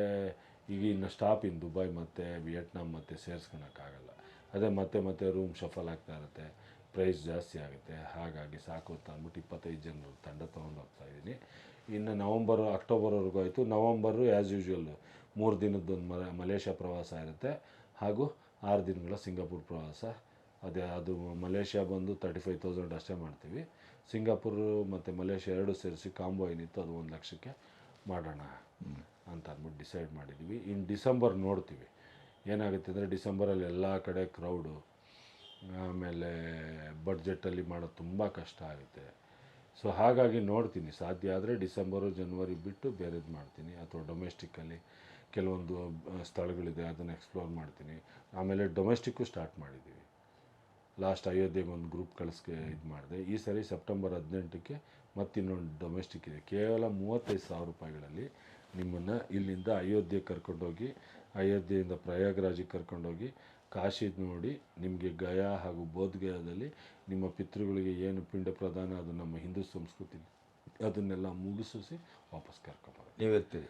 ಈಗ ಇನ್ನು ಸ್ಟಾಪ್ ಇನ್ ದುಬೈ ಮತ್ತು ವಿಯೆಟ್ನಾಮ್ ಮತ್ತು ಸೇರಿಸ್ಕೊಳಕ್ಕಾಗಲ್ಲ. ಅದೇ ಮತ್ತೆ ಮತ್ತೆ ರೂಮ್ ಶಫಲ್ ಆಗ್ತಾ ಇರುತ್ತೆ. ಪ್ರೈಸ್ ಜಾಸ್ತಿ ಆಗುತ್ತೆ. ಹಾಗಾಗಿ ಸಾಕು ಅಂತ ಅಂದ್ಬಿಟ್ಟು ಇಪ್ಪತ್ತೈದು ಜನರು ತಂಡ ತೊಗೊಂಡು ಹೋಗ್ತಾ ಇದ್ದೀನಿ. ಇನ್ನು ನವಂಬರು, ಅಕ್ಟೋಬರ್ವರೆಗೂ ಆಯಿತು. ನವಂಬರು ಆ್ಯಸ್ ಯೂಶ್ವಲ್ ಮೂರು ದಿನದ್ದೊಂದು ಮಲ, ಮಲೇಷ್ಯಾ ಪ್ರವಾಸ ಇರುತ್ತೆ. ಹಾಗೂ ಆರು ದಿನಗಳ ಸಿಂಗಾಪುರ್ ಪ್ರವಾಸ. ಅದೇ, ಅದು ಮಲೇಷ್ಯಾ ಬಂದು ತರ್ಟಿ ಫೈವ್ ತೌಸಂಡ್ ಅಷ್ಟೇ ಮಾಡ್ತೀವಿ. ಸಿಂಗಾಪುರ್ ಮತ್ತು ಮಲೇಷ್ಯಾ ಎರಡು ಸೇರಿಸಿ ಕಾಂಬೋ ಏನಿತ್ತು ಅದು ಒಂದು ಲಕ್ಷಕ್ಕೆ ಮಾಡೋಣ ಅಂತ ಅಂದ್ಬಿಟ್ಟು ಡಿಸೈಡ್ ಮಾಡಿದ್ದೀವಿ ಇನ್ನು ಡಿಸೆಂಬರ್ ನೋಡ್ತೀವಿ. ಏನಾಗುತ್ತೆ ಅಂದರೆ ಡಿಸೆಂಬರಲ್ಲಿ ಎಲ್ಲ ಕಡೆ ಕ್ರೌಡು ಆಮೇಲೆ ಬಡ್ಜೆಟಲ್ಲಿ ಮಾಡೋದು ತುಂಬ ಕಷ್ಟ ಆಗುತ್ತೆ. ಸೊ ಹಾಗಾಗಿ ನೋಡ್ತೀನಿ. ಸಾಧ್ಯ ಆದರೆ ಡಿಸೆಂಬರು, ಜನವರಿ ಬಿಟ್ಟು ಬೇರೆದು ಮಾಡ್ತೀನಿ. ಅಥವಾ ಡೊಮೆಸ್ಟಿಕ್ಕಲ್ಲಿ ಕೆಲವೊಂದು ಸ್ಥಳಗಳಿದೆ, ಅದನ್ನು ಎಕ್ಸ್ಪ್ಲೋರ್ ಮಾಡ್ತೀನಿ. ಆಮೇಲೆ ಡೊಮೆಸ್ಟಿಕ್ಕು ಸ್ಟಾರ್ಟ್ ಮಾಡಿದ್ದೀವಿ ಲಾಸ್ಟ್ ಅಯೋಧ್ಯೆಗೆ ಒಂದು ಗ್ರೂಪ್ ಕಳಿಸ್ಕೆ ಇದು ಮಾಡಿದೆ. ಈ ಸರಿ ಸೆಪ್ಟೆಂಬರ್ ಹದಿನೆಂಟಕ್ಕೆ ಮತ್ತಿನ್ನೊಂದು ಡೊಮೆಸ್ಟಿಕ್ ಇದೆ. ಕೇವಲ ಮೂವತ್ತೈದು ಸಾವಿರ ರೂಪಾಯಿಗಳಲ್ಲಿ ನಿಮ್ಮನ್ನು ಇಲ್ಲಿಂದ ಅಯೋಧ್ಯೆಗೆ ಕರ್ಕೊಂಡೋಗಿ, ಅಯೋಧ್ಯೆಯಿಂದ ಪ್ರಯಾಗ್ರಾಜಿಗೆ ಕರ್ಕೊಂಡೋಗಿ ಕಾಶಿ ನೋಡಿ ನಿಮಗೆ ಗಯಾ ಹಾಗೂ ಬೋಧ್ಗಯಾದಲ್ಲಿ ನಿಮ್ಮ ಪಿತೃಗಳಿಗೆ ಏನು ಪಿಂಡ ಪ್ರದಾನ ಅದು ನಮ್ಮ ಹಿಂದೂ ಸಂಸ್ಕೃತಿ ಅದನ್ನೆಲ್ಲ ಮುಗಿಸಿಸಿ ವಾಪಸ್ ಕರ್ಕೊಂಬರೋದು. ನೀವಿರ್ತೀರಿ.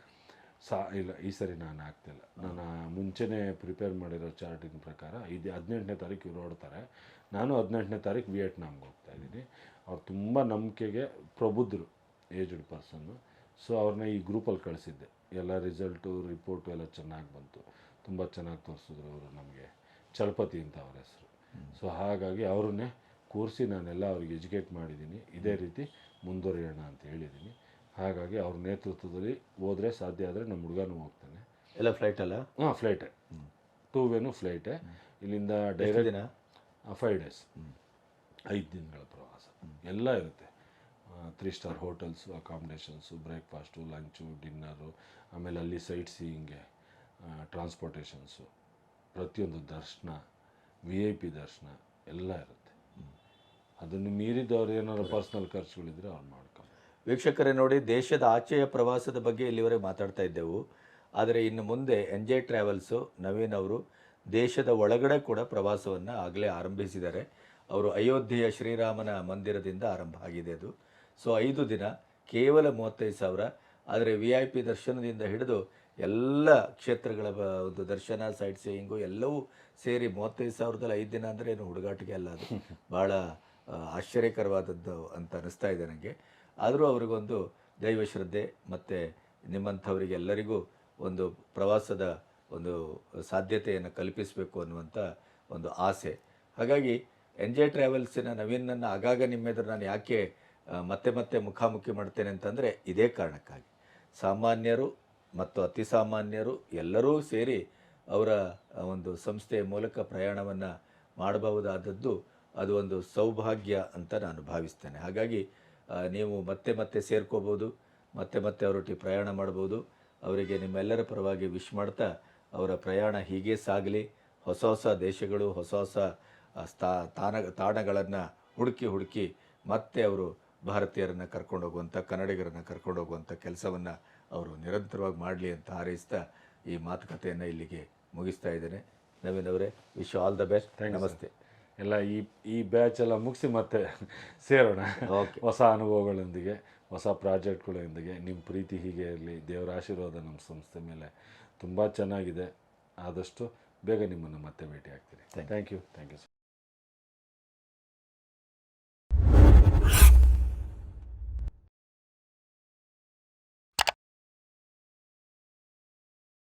ಸಾ ಇಲ್ಲ ಈ ಸರಿ ನಾನು ಆಗ್ತಿಲ್ಲ. ನಾನು ಮುಂಚೆನೇ ಪ್ರಿಪೇರ್ ಮಾಡಿರೋ ಚಾರ್ಟಿನ ಪ್ರಕಾರ ಇದು ಹದಿನೆಂಟನೇ ತಾರೀಕು ಇವ್ರು ಹೊರಡ್ತಾರೆ. ನಾನು ಹದಿನೆಂಟನೇ ತಾರೀಕು ವಿಯೆಟ್ನಾಮ್ಗೆ ಹೋಗ್ತಾ ಇದ್ದೀನಿ. ಅವ್ರು ತುಂಬ ನಂಬಿಕೆಗೆ ಪ್ರಬುದ್ಧರು ಏಜ್ಡ್ ಪರ್ಸನ್ನು. ಸೊ ಅವ್ರನ್ನ ಈ ಗ್ರೂಪಲ್ಲಿ ಕಳಿಸಿದ್ದೆ. ಎಲ್ಲ ರಿಸಲ್ಟು ರಿಪೋರ್ಟು ಎಲ್ಲ ಚೆನ್ನಾಗಿ ಬಂತು. ತುಂಬ ಚೆನ್ನಾಗಿ ತೋರಿಸಿದ್ರು ಅವರು ನಮಗೆ. ಚಲಪತಿ ಅಂತ ಅವ್ರ ಹೆಸರು. ಸೊ ಹಾಗಾಗಿ ಅವ್ರನ್ನೇ ಕೂರಿಸಿ ನಾನೆಲ್ಲ ಅವ್ರಿಗೆ ಎಜುಕೇಟ್ ಮಾಡಿದ್ದೀನಿ. ಇದೇ ರೀತಿ ಮುಂದುವರಿಯೋಣ ಅಂತ ಹೇಳಿದ್ದೀನಿ. ಹಾಗಾಗಿ ಅವ್ರ ನೇತೃತ್ವದಲ್ಲಿ ಹೋದರೆ ಸಾಧ್ಯ ಆದರೆ ನಮ್ಮ ಹುಡುಗನೂ ಹೋಗ್ತಾನೆ. ಎಲ್ಲ ಫ್ಲೈಟ್ ಅಲ್ಲ? ಹಾಂ ಫ್ಲೈಟೇ ಟೂ ವೇನು ಫ್ಲೈಟೇ ಇಲ್ಲಿಂದ ಡೈರೆಕ್ಟ್ ದಿನ? ಫೈವ್ ಡೇಸ್ ಐದು ದಿನಗಳ ಪ್ರವಾಸ. ಎಲ್ಲ ಇರುತ್ತೆ. Three star hotels accommodations breakfast lunch dinner ಆಮೇಲೆ ಅಲ್ಲಿ ಸೈಟ್ ಸೀಯಿಂಗೆ ಟ್ರಾನ್ಸ್ಪೋರ್ಟೇಷನ್ಸು ಪ್ರತಿಯೊಂದು ದರ್ಶನ ವಿ ಐ ಪಿ ದರ್ಶನ ಎಲ್ಲ ಇರುತ್ತೆ. ಅದನ್ನು ಮೀರಿದವ್ರು ಏನಾದ್ರು ಪರ್ಸ್ನಲ್ ಖರ್ಚುಗಳಿದ್ರೆ ಅವ್ರು ಮಾಡ್ಕೊಂಡು ವೀಕ್ಷಕರೇ ನೋಡಿ, ದೇಶದ ಆಚೆಯ ಪ್ರವಾಸದ ಬಗ್ಗೆ ಇಲ್ಲಿವರೆಗೆ ಮಾತಾಡ್ತಾ ಇದ್ದೆವು. ಆದರೆ ಇನ್ನು ಮುಂದೆ ಎಂಜಾಯ್ ಟ್ರಾವೆಲ್ಸು, ನವೀನ್ ಅವರು ದೇಶದ ಒಳಗಡೆ ಕೂಡ ಪ್ರವಾಸವನ್ನು ಆಗಲೇ ಆರಂಭಿಸಿದ್ದಾರೆ. ಅವರು ಅಯೋಧ್ಯೆಯ ಶ್ರೀರಾಮನ ಮಂದಿರದಿಂದ ಆರಂಭ ಆಗಿದೆ ಅದು. ಸೊ, ಐದು ದಿನ, ಕೇವಲ ಮೂವತ್ತೈದು ಸಾವಿರ. ಆದರೆ ವಿ ಐ ಪಿ ದರ್ಶನದಿಂದ ಹಿಡಿದು ಎಲ್ಲ ಕ್ಷೇತ್ರಗಳ ಒಂದು ದರ್ಶನ, ಸೈಟ್ ಸೀಯಿಂಗು ಎಲ್ಲವೂ ಸೇರಿ ಮೂವತ್ತೈದು ಸಾವಿರದಲ್ಲಿ ಐದು ದಿನ ಅಂದರೆ ಏನು ಹುಡುಗಾಟಿಗೆ ಅಲ್ಲ ಅದು. ಭಾಳ ಆಶ್ಚರ್ಯಕರವಾದದ್ದು ಅಂತ ಅನಿಸ್ತಾ ಇದೆ ನನಗೆ. ಆದರೂ ಅವರಿಗೊಂದು ದೈವ ಶ್ರದ್ಧೆ ಮತ್ತು ನಿಮ್ಮಂಥವರಿಗೆಲ್ಲರಿಗೂ ಒಂದು ಪ್ರವಾಸದ ಒಂದು ಸಾಧ್ಯತೆಯನ್ನು ಕಲ್ಪಿಸಬೇಕು ಅನ್ನುವಂಥ ಒಂದು ಆಸೆ. ಹಾಗಾಗಿ ಎಂಜಾಯ್ ಟ್ರಾವೆಲ್ಸಿನ ನವೀನನ್ನು ಆಗಾಗ ನಿಮ್ಮೆದುರು ನಾನು ಯಾಕೆ ಮತ್ತೆ ಮತ್ತೆ ಮುಖಾಮುಖಿ ಮಾಡ್ತೇನೆ ಅಂತಂದರೆ ಇದೇ ಕಾರಣಕ್ಕಾಗಿ. ಸಾಮಾನ್ಯರು ಮತ್ತು ಅತಿ ಸಾಮಾನ್ಯರು ಎಲ್ಲರೂ ಸೇರಿ ಅವರ ಒಂದು ಸಂಸ್ಥೆಯ ಮೂಲಕ ಪ್ರಯಾಣವನ್ನು ಮಾಡಬಹುದಾದದ್ದು ಅದು ಒಂದು ಸೌಭಾಗ್ಯ ಅಂತ ನಾನು ಭಾವಿಸ್ತೇನೆ. ಹಾಗಾಗಿ ನೀವು ಮತ್ತೆ ಮತ್ತೆ ಸೇರ್ಕೋಬೋದು ಮತ್ತೆ ಮತ್ತೆ ಅವರೊಟ್ಟಿಗೆ ಪ್ರಯಾಣ ಮಾಡ್ಬೋದು ಅವರಿಗೆ ನಿಮ್ಮೆಲ್ಲರ ಪರವಾಗಿ ವಿಶ್ ಮಾಡ್ತಾ ಅವರ ಪ್ರಯಾಣ ಹೀಗೆ ಸಾಗಲಿ. ಹೊಸ ಹೊಸ ದೇಶಗಳು ಹೊಸ ಹೊಸ ಸ್ಥಾ ತಾಣ ತಾಣಗಳನ್ನು ಹುಡುಕಿ ಹುಡುಕಿ ಮತ್ತೆ ಅವರು ಭಾರತೀಯರನ್ನು ಕರ್ಕೊಂಡೋಗುವಂಥ ಕನ್ನಡಿಗರನ್ನು ಕರ್ಕೊಂಡೋಗುವಂಥ ಕೆಲಸವನ್ನು ಅವರು ನಿರಂತರವಾಗಿ ಮಾಡಲಿ ಅಂತ ಹಾರೈಸ್ತಾ ಈ ಮಾತುಕತೆಯನ್ನು ಇಲ್ಲಿಗೆ ಮುಗಿಸ್ತಾ ಇದ್ದೇನೆ. ನವೀನ್ ಅವರೇ ವಿಶ್ ಆಲ್ ದ ಬೆಸ್ಟ್ ನಮಸ್ತೆ. ಎಲ್ಲ ಈ ಈ ಬ್ಯಾಚ್ ಎಲ್ಲ ಮುಗಿಸಿ ಮತ್ತೆ ಸೇರೋಣ. ಹೊಸ ಅನುಭವಗಳೊಂದಿಗೆ ಹೊಸ ಪ್ರಾಜೆಕ್ಟ್ಗಳೊಂದಿಗೆ ನಿಮ್ಮ ಪ್ರೀತಿ ಹೀಗೆ ಇರಲಿ. ದೇವರ ಆಶೀರ್ವಾದ ನಮ್ಮ ಸಂಸ್ಥೆ ಮೇಲೆ ತುಂಬ ಚೆನ್ನಾಗಿದೆ. ಆದಷ್ಟು ಬೇಗ ನಿಮ್ಮನ್ನು ಮತ್ತೆ ಭೇಟಿ ಆಗ್ತೀನಿ ಥ್ಯಾಂಕ್ ಯು ಥ್ಯಾಂಕ್ ಯು